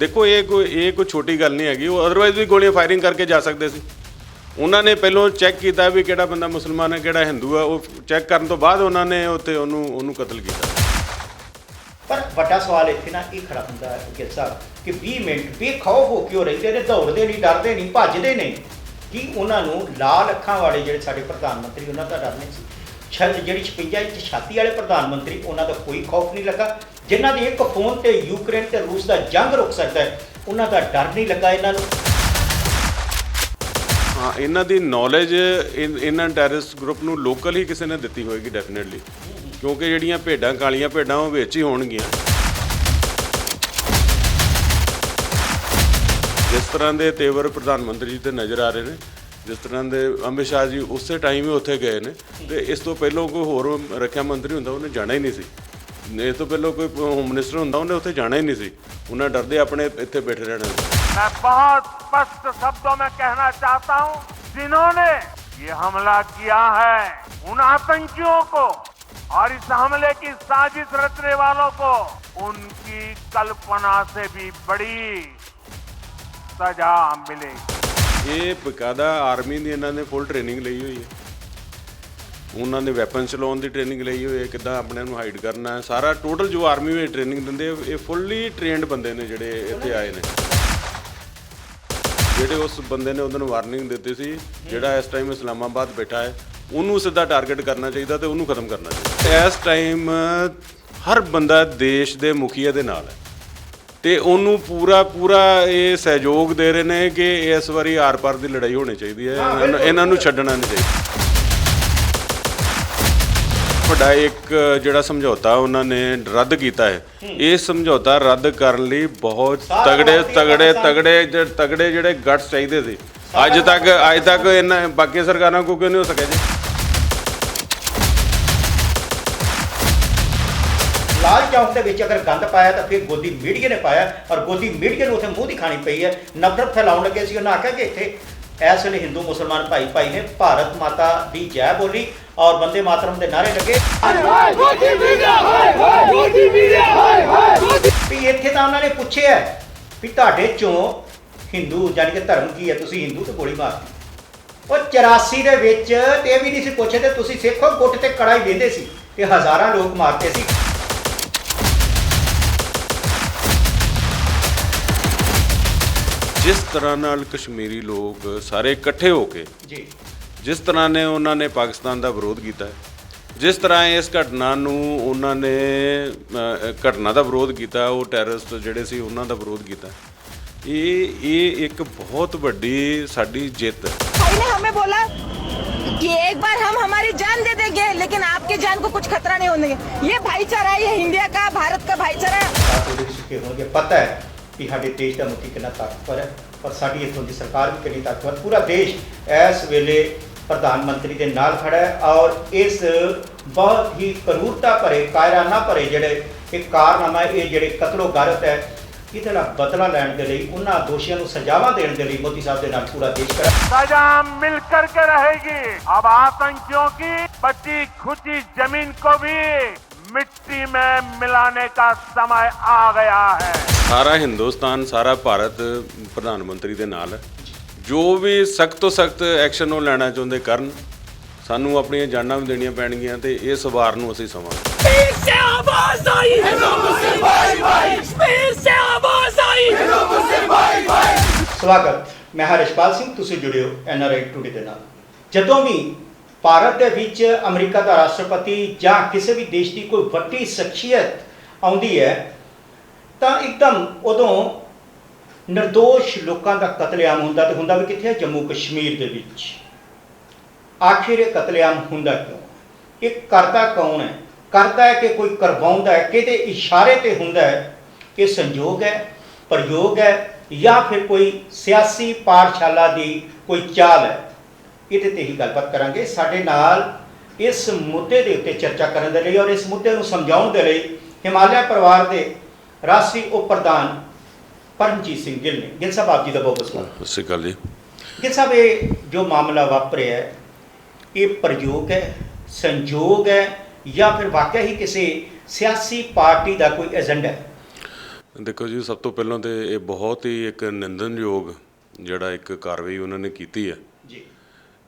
ਦੇਖੋ, ਇਹ ਕੋਈ ਇਹ ਕੋਈ ਛੋਟੀ ਗੱਲ ਨਹੀਂ ਹੈਗੀ। ਉਹ ਅਦਰਵਾਈਜ਼ ਵੀ ਗੋਲੀਆਂ ਫਾਇਰਿੰਗ ਕਰਕੇ ਜਾ ਸਕਦੇ ਸੀ। ਉਹਨਾਂ ਨੇ ਪਹਿਲਾਂ ਚੈੱਕ ਕੀਤਾ ਵੀ ਕਿਹੜਾ ਬੰਦਾ ਮੁਸਲਮਾਨ ਹੈ, ਕਿਹੜਾ ਹਿੰਦੂ ਹੈ। ਉਹ ਚੈੱਕ ਕਰਨ ਤੋਂ ਬਾਅਦ ਉਹਨਾਂ ਨੇ ਉੱਤੇ ਉਹਨੂੰ ਉਹਨੂੰ ਕਤਲ ਕੀਤਾ। ਪਰ ਵੱਡਾ ਸਵਾਲ ਇੱਥੇ ਨਾ ਇਹ ਖੜਾ ਹੁੰਦਾ ਹੈ ਕਿ ਸਾਹਿਬ, ਕਿ 20 ਮਿੰਟ ਬੇਖੌਫ ਹੋ ਕੇ ਉਹ ਰਹਿੰਦੇ ਨੇ? ਦੌੜਦੇ ਨਹੀਂ, ਡਰਦੇ ਨਹੀਂ, ਭੱਜਦੇ ਨਹੀਂ। ਕਿ ਉਹਨਾਂ ਨੂੰ ਲਾਲ ਅੱਖਾਂ ਵਾਲੇ ਜਿਹੜੇ ਸਾਡੇ ਪ੍ਰਧਾਨ ਮੰਤਰੀ, ਉਹਨਾਂ ਦਾ ਡਰ ਨਹੀਂ ਸੀ? ਛੱਜ ਜਿਹੜੀ 56 ਇੰਚ ਛਾਤੀ ਵਾਲੇ ਪ੍ਰਧਾਨ ਮੰਤਰੀ, ਉਹਨਾਂ ਦਾ ਕੋਈ ਖੌਫ ਨਹੀਂ ਲੱਗਾ? ਜਿਨ੍ਹਾਂ ਦੀ ਇੱਕ ਫੋਨ ਤੇ ਯੂਕਰੇਨ ਤੇ ਰੂਸ ਦਾ ਜੰਗ ਰੁਕ ਸਕਦਾ ਹੈ, ਉਹਨਾਂ ਦਾ ਡਰ ਨਹੀਂ ਲੱਗਾ ਇਹਨਾਂ ਨੂੰ। ਹਾਂ, ਇਹਨਾਂ ਦੀ ਨੌਲੇਜ ਇਹਨਾਂ ਟੈਰਰਿਸਟ ਗਰੁੱਪ ਨੂੰ ਲੋਕਲ ਹੀ ਕਿਸੇ ਨੇ ਦਿੱਤੀ ਹੋਏਗੀ ਡੈਫੀਨਿਟਲੀ ਕਿਉਂਕਿ ਜਿਹੜੀਆਂ ਭੇਡਾਂ, ਕਾਲੀਆਂ ਭੇਡਾਂ, ਉਹ ਵਿੱਚ ਹੀ ਹੋਣਗੀਆਂ। ਜਿਸ ਤਰ੍ਹਾਂ ਦੇ ਤੇਵਰ ਪ੍ਰਧਾਨ ਮੰਤਰੀ ਜੀ ਤੇ ਨਜ਼ਰ ਆ ਰਹੇ ਨੇ, ਜਿਸ ਤਰ੍ਹਾਂ ਦੇ ਅਮਿਤ ਸ਼ਾਹ ਜੀ ਉਸੇ ਟਾਈਮ ਹੀ ਉੱਥੇ ਗਏ ਨੇ, ਤੇ ਇਸ ਤੋਂ ਪਹਿਲਾਂ ਕੋਈ ਹੋਰ ਰੱਖਿਆ ਮੰਤਰੀ ਹੁੰਦਾ, ਉਹਨੇ ਜਾਣਾ ਹੀ ਨਹੀਂ ਸੀ। ਇਸ ਤੋਂ ਪਹਿਲਾਂ ਕੋਈ ਹੋਮ ਮਿਨਿਸਟਰ ਹੁੰਦਾ ਉਹਨੇ ਉੱਥੇ ਜਾਣਾ ਹੀ ਨਹੀਂ ਸੀ ਉਹਨਾਂ ਡਰਦੇ ਆਪਣੇ ਇੱਥੇ ਬੈਠੇ ਰਹਿਣਾ मैं बहुत स्पष्ट शब्दों में कहना चाहता हूं जिन्होंने ये हमला किया है उन आतंकियों को और इस हमले की साजिश रचने वालों को उनकी कल्पना से भी बड़ी सजा मिलेगी ਇਹ ਬਕਾਇਦਾ ਆਰਮੀ ਦੀ ਇਹਨਾਂ ਨੇ ਫੁੱਲ ਟ੍ਰੇਨਿੰਗ ਲਈ ਹੋਈ ਹੈ ਉਹਨਾਂ ਨੇ ਵੈਪਨ ਚਲਾਉਣ ਦੀ ਟ੍ਰੇਨਿੰਗ ਲਈ ਹੋਈ ਹੈ ਕਿੱਦਾਂ ਆਪਣੇ ਨੂੰ ਹਾਈਡ ਕਰਨਾ ਹੈ ਸਾਰਾ ਟੋਟਲ ਜੋ ਆਰਮੀ ਵਿੱਚ ਟ੍ਰੇਨਿੰਗ ਦਿੰਦੇ ਇਹ ਫੁੱਲੀ ਟ੍ਰੇਨਡ ਬੰਦੇ ਨੇ ਜਿਹੜੇ ਇੱਥੇ ਆਏ ਨੇ। ਜਿਹੜੇ ਉਸ ਬੰਦੇ ਨੇ ਉਹਨਾਂ ਨੂੰ ਵਾਰਨਿੰਗ ਦਿੱਤੀ ਸੀ ਜਿਹੜਾ ਇਸ ਟਾਈਮ ਇਸਲਾਮਾਬਾਦ ਬੈਠਾ ਹੈ ਉਹਨੂੰ ਸਿੱਧਾ ਟਾਰਗੇਟ ਕਰਨਾ ਚਾਹੀਦਾ ਤੇ ਉਹਨੂੰ ਖਤਮ ਕਰਨਾ ਚਾਹੀਦਾ। ਇਸ ਟਾਈਮ ਹਰ ਬੰਦਾ ਦੇਸ਼ ਦੇ ਮੁਖੀਏ ਦੇ ਨਾਲ ਹੈ। ਤੇ ਉਹਨੂੰ ਪੂਰਾ ਪੂਰਾ ਇਹ ਸਹਿਯੋਗ ਦੇ ਰਹੇ ਨੇ ਕਿ ਇਸ ਵਾਰੀ ਆਰ-ਪਾਰ ਦੀ ਲੜਾਈ ਹੋਣੀ ਚਾਹੀਦੀ ਹੈ ਇਹਨਾਂ ਨੂੰ ਛੱਡਣਾ ਨਹੀਂ ਚਾਹੀਦਾ। ਵੱਡਾ ਇੱਕ ਜਿਹੜਾ ਸਮਝੌਤਾ ਉਹਨਾਂ ਨੇ ਰੱਦ ਕੀਤਾ ਹੈ ਇਹ ਸਮਝੌਤਾ ਰੱਦ ਕਰਨ ਲਈ ਬਹੁਤ ਤਗੜੇ ਤਗੜੇ ਤਗੜੇ ਜਿਹੜੇ ਤਗੜੇ ਜਿਹੜੇ ਗਟਸ ਚਾਹੀਦੇ ਸੀ। ਅੱਜ ਤੱਕ ਅੱਜ ਤੱਕ ਇਹਨਾਂ ਬਾਕੀ ਸਰਕਾਰਾਂ ਕੋਲ ਕਿਉਂ ਨਹੀਂ ਹੋ ਸਕਿਆ ਜੀ? ਲਾਲ ਚੌਕ ਦੇ ਵਿੱਚ ਅਗਰ ਗੰਦ ਪਾਇਆ ਤਾਂ ਫਿਰ ਗੋਦੀ ਮੀਡੀਆ ਨੇ ਪਾਇਆ ਔਰ ਗੋਦੀ ਮੀਡੀਆ ਨੂੰ ਉੱਥੇ ਮੂੰਹ ਦਿਖਾਣੀ ਪਈ ਹੈ। ਨਫ਼ਰਤ ਫੈਲਾਉਣ ਲੱਗੇ ਸੀ ਉਹਨਾਂ ਆਖਿਆ ਕਿ ਇੱਥੇ ਇਸ ਵੇਲੇ ਹਿੰਦੂ ਮੁਸਲਮਾਨ ਭਾਈ ਭਾਈ ਨੇ ਭਾਰਤ ਮਾਤਾ ਦੀ ਜੈ ਬੋਲੀ ਔਰ ਬੰਦੇ ਮਾਤਰਮ ਦੇ ਨਾਰੇ ਲੱਗੇ। ਵੀ ਇੱਥੇ ਤਾਂ ਉਹਨਾਂ ਨੇ ਪੁੱਛਿਆ ਵੀ ਤੁਹਾਡੇ ਚੋਂ ਹਿੰਦੂ ਜਾਨੀ ਕਿ ਧਰਮ ਕੀ ਹੈ ਤੁਸੀਂ ਹਿੰਦੂ ਤੇ ਗੋਲੀ ਮਾਰਤੀ ਉਹ 84 ਦੇ ਵਿੱਚ ਤੇ ਵੀ ਨਹੀਂ ਸੀ ਪੁੱਛਦੇ ਤੁਸੀਂ ਸਿੱਖੋ ਗੁੱਟ ਤੇ ਕੜਾ ਹੀ ਵੇਂਦੇ ਸੀ ਤੇ ਹਜ਼ਾਰਾਂ ਲੋਕ ਮਾਰਤੇ ਸੀ। ਜਿਸ ਤਰ੍ਹਾਂ ਨਾਲ ਕਸ਼ਮੀਰੀ ਲੋਕ ਸਾਰੇ ਇਕੱਠੇ ਹੋ ਕੇ ਜੀ। ਜਿਸ ਤਰ੍ਹਾਂ ਨੇ ਉਹਨਾਂ ਨੇ ਪਾਕਿਸਤਾਨ ਦਾ ਵਿਰੋਧ ਕੀਤਾ ਹੈ ਜਿਸ ਤਰ੍ਹਾਂ ਇਸ ਘਟਨਾ ਨੂੰ ਉਹਨਾਂ ਨੇ ਅ, ਘਟਨਾ ਦਾ ਵਿਰੋਧ ਕੀਤਾ ਉਹ ਟੈਰਰਿਸਟ ਜਿਹੜੇ ਸੀ ਉਹਨਾਂ ਦਾ ਵਿਰੋਧ ਕੀਤਾ ਇਹ ਇਹ ਇੱਕ ਬਹੁਤ ਵੱਡੀ ਸਾਡੀ ਜਿੱਤ ਹੈ भाई ने हमें बोला कि एक बार हम हमारी जान दे देंगे लेकिन आपके जान को कुछ खतरा नहीं होने देंगे ये भाईचारा है ये इंडिया का भारत का भाईचारा है ਤਾਂ ਤੁਹਾਡੇ ਵਿੱਚ ਸੁਖੇ ਹੋਣਗੇ ਪਤਾ ਹੈ ਕਿ ਸਾਡੇ ਦੇਸ਼ ਦਾ ਮੁਖੀ ਕਿੰਨਾ ਤਾਕਤਵਰ ਹੈ ਔਰ ਸਾਡੀ ਇੱਥੋਂ ਦੀ ਸਰਕਾਰ ਵੀ ਕਿੰਨੀ ਤਾਕਤਵਰ ਪੂਰਾ ਦੇਸ਼ ਇਸ ਵੇਲੇ ਪ੍ਰਧਾਨ ਮੰਤਰੀ ਦੇ ਨਾਲ ਖੜਾ ਹੈ ਔਰ ਇਸ ਬਹੁਤ ਹੀ ਕਰੂਰਤਾ ਭਰੇ ਕਾਇਰਾਨਾ ਭਰੇ ਜਿਹੜੇ ਇਹ ਕਾਰਨਾਮਾ ਇਹ ਜਿਹੜੇ ਕਤਲੋ ਗਾਰਤ ਹੈ ਇਹਦੇ ਨਾਲ ਬਦਲਾ ਲੈਣ ਦੇ ਲਈ ਉਹਨਾਂ ਦੋਸ਼ੀਆਂ ਨੂੰ ਸਜ਼ਾਵਾਂ ਦੇਣ ਦੇ ਲਈ ਮੋਦੀ ਸਾਹਿਬ ਦੇ ਨਾਲ ਪੂਰਾ ਦੇਸ਼ ਖੜਾ ਹੈ। सजा मिल करके रहेगी अब आतंकियों की बची खुची जमीन को भी मिट्टी में मिलाने का समय आ गया है ਸਾਰਾ ਹਿੰਦੁਸਤਾਨ ਸਾਰਾ ਭਾਰਤ ਪ੍ਰਧਾਨ ਮੰਤਰੀ ਦੇ ਨਾਲ ਹੈ ਜੋ ਵੀ ਸਖਤ ਤੋਂ ਸਖਤ ਐਕਸ਼ਨ ਉਹ ਲੈਣਾ ਚਾਹੁੰਦੇ ਕਰਨ ਸਾਨੂੰ ਆਪਣੀਆਂ ਜਾਨਾਂ ਵੀ ਦੇਣੀਆਂ ਪੈਣਗੀਆਂ ਤੇ ਇਸ ਵਾਰ ਨੂੰ ਅਸੀਂ ਸਮਾਂਗੇ ਸਵਾਗਤ ਮੈਂ ਹਰਿਸ਼ਪਾਲ ਸਿੰਘ ਤੁਸੀਂ ਜੁੜਿਓ ਐਨ ਆਰ ਆਈ ਟੂਡੇ ਦੇ ਨਾਲ। ਜਦੋਂ ਵੀ ਭਾਰਤ ਦੇ ਵਿੱਚ ਅਮਰੀਕਾ ਦਾ ਰਾਸ਼ਟਰਪਤੀ ਜਾਂ ਕਿਸੇ ਵੀ ਦੇਸ਼ ਦੀ ਕੋਈ ਵੱਡੀ ਸ਼ਖਸੀਅਤ ਆਉਂਦੀ ਹੈ ਤਾਂ ਇੱਕਦਮ ਉਦੋਂ નિર્ਦੋਸ਼ ਲੋਕਾਂ ਦਾ ਕਤਲੇਆਮ ਹੁੰਦਾ ਤੇ ਹੁੰਦਾ ਵੀ ਕਿੱਥੇ ਹੈ ਜੰਮੂ ਕਸ਼ਮੀਰ ਦੇ ਵਿੱਚ। ਆਖਿਰ ਇਹ ਕਤਲੇਆਮ ਹੁੰਦਾ ਕਿਉਂ? ਇਹ ਕਰਦਾ ਕੌਣ ਹੈ? ਕਰਦਾ ਹੈ ਕਿ ਕੋਈ ਕਰਵਾਉਂਦਾ ਹੈ? ਕਿਹਦੇ ਇਸ਼ਾਰੇ ਤੇ ਹੁੰਦਾ ਹੈ? ਇਹ ਸੰਯੋਗ ਹੈ, ਪ੍ਰਯੋਗ ਹੈ ਜਾਂ ਫਿਰ ਕੋਈ ਸਿਆਸੀ ਪਾਠਸ਼ਾਲਾ ਦੀ ਕੋਈ ਚਾਲ ਹੈ? ਇਹਦੇ ਤੇ ਹੀ ਗੱਲਬਾਤ ਕਰਾਂਗੇ। ਸਾਡੇ ਨਾਲ ਇਸ ਮੁੱਦੇ ਦੇ ਉੱਤੇ ਚਰਚਾ ਕਰਨ ਦੇ ਲਈ ਔਰ ਇਸ ਮੁੱਦੇ ਨੂੰ ਸਮਝਾਉਣ ਦੇ ਲਈ ਹਿਮਾਲਿਆ ਪਰਿਵਾਰ ਦੇ ਰਾਸ਼ਟਰੀ ਉਪ ਪ੍ਰਧਾਨ ਪਰਮਜੀਤ ਸਿੰਘ ਗਿੱਲ ਨੇ। ਗਿੱਲ ਸਾਹਿਬ ਆਪ ਜੀ ਦਾ ਬਹੁਤ ਸਵਾਗਤ। ਸਤਿ ਸ਼੍ਰੀ ਅਕਾਲ ਜੀ। ਗਿੱਲ ਸਾਹਿਬ ਇਹ ਜੋ ਮਾਮਲਾ ਵਾਪਰਿਆ ਹੈ ਇਹ ਪ੍ਰਯੋਗ ਹੈ ਸੰਜੋਗ ਹੈ ਜਾਂ ਫਿਰ ਵਾਕਿਆ ਹੀ ਕਿਸੇ ਸਿਆਸੀ ਪਾਰਟੀ ਦਾ ਕੋਈ ਏਜੰਡਾ ਹੈ? ਦੇਖੋ ਜੀ ਸਭ ਤੋਂ ਪਹਿਲਾਂ ਤੇ ਇਹ ਬਹੁਤ ਹੀ ਇੱਕ ਨਿੰਦਨਯੋਗ ਜਿਹੜਾ ਇੱਕ ਕਾਰਵਾਈ ਉਹਨਾਂ ਨੇ ਕੀਤੀ ਹੈ। ਜੀ।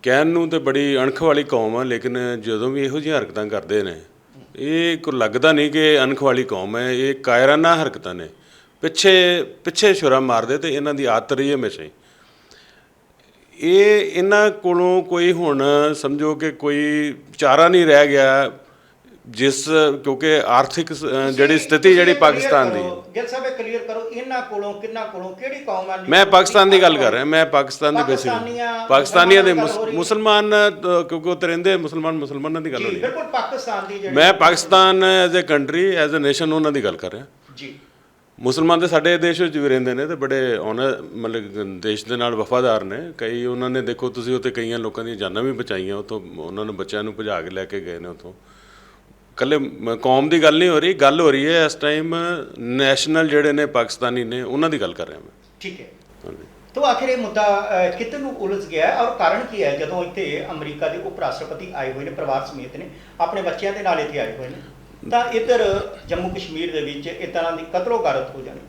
ਕਹਿਣ ਨੂੰ ਤੇ ਬੜੀ ਅਣਖ ਵਾਲੀ ਕੌਮ ਆ ਲੇਕਿਨ ਜਦੋਂ ਵੀ ਇਹੋ ਜਿਹੀਆਂ ਹਰਕਤਾਂ ਕਰਦੇ ਨੇ ਇਹ ਕੋ ਲੱਗਦਾ ਨਹੀਂ ਕਿ ਅਣਖ ਵਾਲੀ ਕੌਮ ਹੈ ਇਹ ਕਾਇਰਾਨਾ ਹਰਕਤਾਂ ਨੇ। ਪਿੱਛੇ ਪਿੱਛੇ ਛੁਰਾ ਮਾਰਦੇ ਤੇ ਇਹਨਾਂ ਦੀ ਆਦਤ ਰਹੀ ਹੈ ਹਮੇਸ਼ਾ ਹੀ। ਇਹ ਇਹਨਾਂ ਕੋਲੋਂ ਕੋਈ ਹੁਣ ਸਮਝੋ ਕਿ ਕੋਈ ਚਾਰਾ ਨਹੀਂ ਰਹਿ ਗਿਆ ਜਿਸ ਕਿਉਂਕਿ ਆਰਥਿਕ ਜਿਹੜੀ ਸਥਿਤੀ ਜਿਹੜੀ ਪਾਕਿਸਤਾਨ ਦੀ। ਗਿਲ ਸਾਹਿਬ ਇਹ ਕਲੀਅਰ ਕਰੋ ਇਹਨਾਂ ਕੋਲੋਂ ਕਿੰਨਾ ਕੋਲੋਂ ਕਿਹੜੀ ਕੌਮ ਆ? ਮੈਂ ਪਾਕਿਸਤਾਨ ਦੀ ਗੱਲ ਕਰ ਰਿਹਾ ਮੈਂ ਪਾਕਿਸਤਾਨ ਦੀ ਬੇਸਿਕ ਪਾਕਿਸਤਾਨੀਆਂ- ਦੇ ਮੁਸਲਮਾਨਾਂ ਕਿਉਂਕਿ ਉੱਥੇ ਰਹਿੰਦੇ ਮੁਸਲਮਾਨ ਮੁਸਲਮਾਨਾਂ ਦੀ ਗੱਲ ਹੋ ਜੀ ਰਹੀ ਹੈ। ਬਿਲਕੁਲ ਪਾਕਿਸਤਾਨ ਦੀ ਜਿਹੜੀ ਮੈਂ Pakistan as a country as a nation ਉਹਨਾਂ ਦੀ ਗੱਲ ਕਰ ਰਿਹਾ। ਜੀ। ਮੁਸਲਮਾਨ ਤੇ ਸਾਡੇ ਦੇਸ਼ ਵਿੱਚ ਵੀ ਰਹਿੰਦੇ ਨੇ ਤੇ ਬੜੇ ਔਨਰ ਮਤਲਬ ਦੇਸ਼ ਦੇ ਨਾਲ ਵਫਾਦਾਰ ਨੇ। ਕਈ ਉਹਨਾਂ ਨੇ ਦੇਖੋ ਤੁਸੀਂ ਉੱਥੇ ਕਈਆਂ ਲੋਕਾਂ ਦੀਆਂ ਜਾਨਾਂ ਵੀ ਬਚਾਈਆਂ ਉੱਥੋਂ ਉਹਨਾਂ ਨੂੰ ਬੱਚਿਆਂ ਨੂੰ ਭਜਾ ਕੇ ਲੈ ਕੇ ਗਏ ਨੇ ਉੱਥੋਂ। ਕੱਲੇ ਕੌਮ ਦੀ ਗੱਲ ਨਹੀਂ ਹੋ ਰਹੀ ਗੱਲ ਹੋ ਰਹੀ ਹੈ ਇਸ ਟਾਈਮ ਨੈਸ਼ਨਲ ਜਿਹੜੇ ਨੇ ਪਾਕਿਸਤਾਨੀ ਨੇ ਉਹਨਾਂ ਦੀ ਗੱਲ ਕਰ ਰਿਹਾ ਮੈਂ। ਠੀਕ ਹੈ। ਹਾਂਜੀ। ਤੋ ਆਖਿਰ ਇਹ ਮੁੱਦਾ ਕਿੱਧਰ ਨੂੰ ਉਲਝ ਗਿਆ ਹੈ ਔਰ ਕਾਰਨ ਕੀ ਹੈ? ਜਦੋਂ ਇੱਥੇ ਅਮਰੀਕਾ ਦੇ ਉਪ ਰਾਸ਼ਟਰਪਤੀ ਆਏ ਹੋਏ ਨੇ ਪਰਿਵਾਰ ਸਮੇਤ ਨੇ ਆਪਣੇ ਬੱਚਿਆਂ ਦੇ ਨਾਲ ਇੱਥੇ ਆਏ ਹੋਏ ਨੇ। ਤਾਂ ਇੱਧਰ ਜੰਮੂ ਕਸ਼ਮੀਰ ਦੇ ਵਿੱਚ ਇਸ ਤਰ੍ਹਾਂ ਦੀ ਕਤਲੋ ਗਾਰਤ ਹੋ ਜਾਣੀ।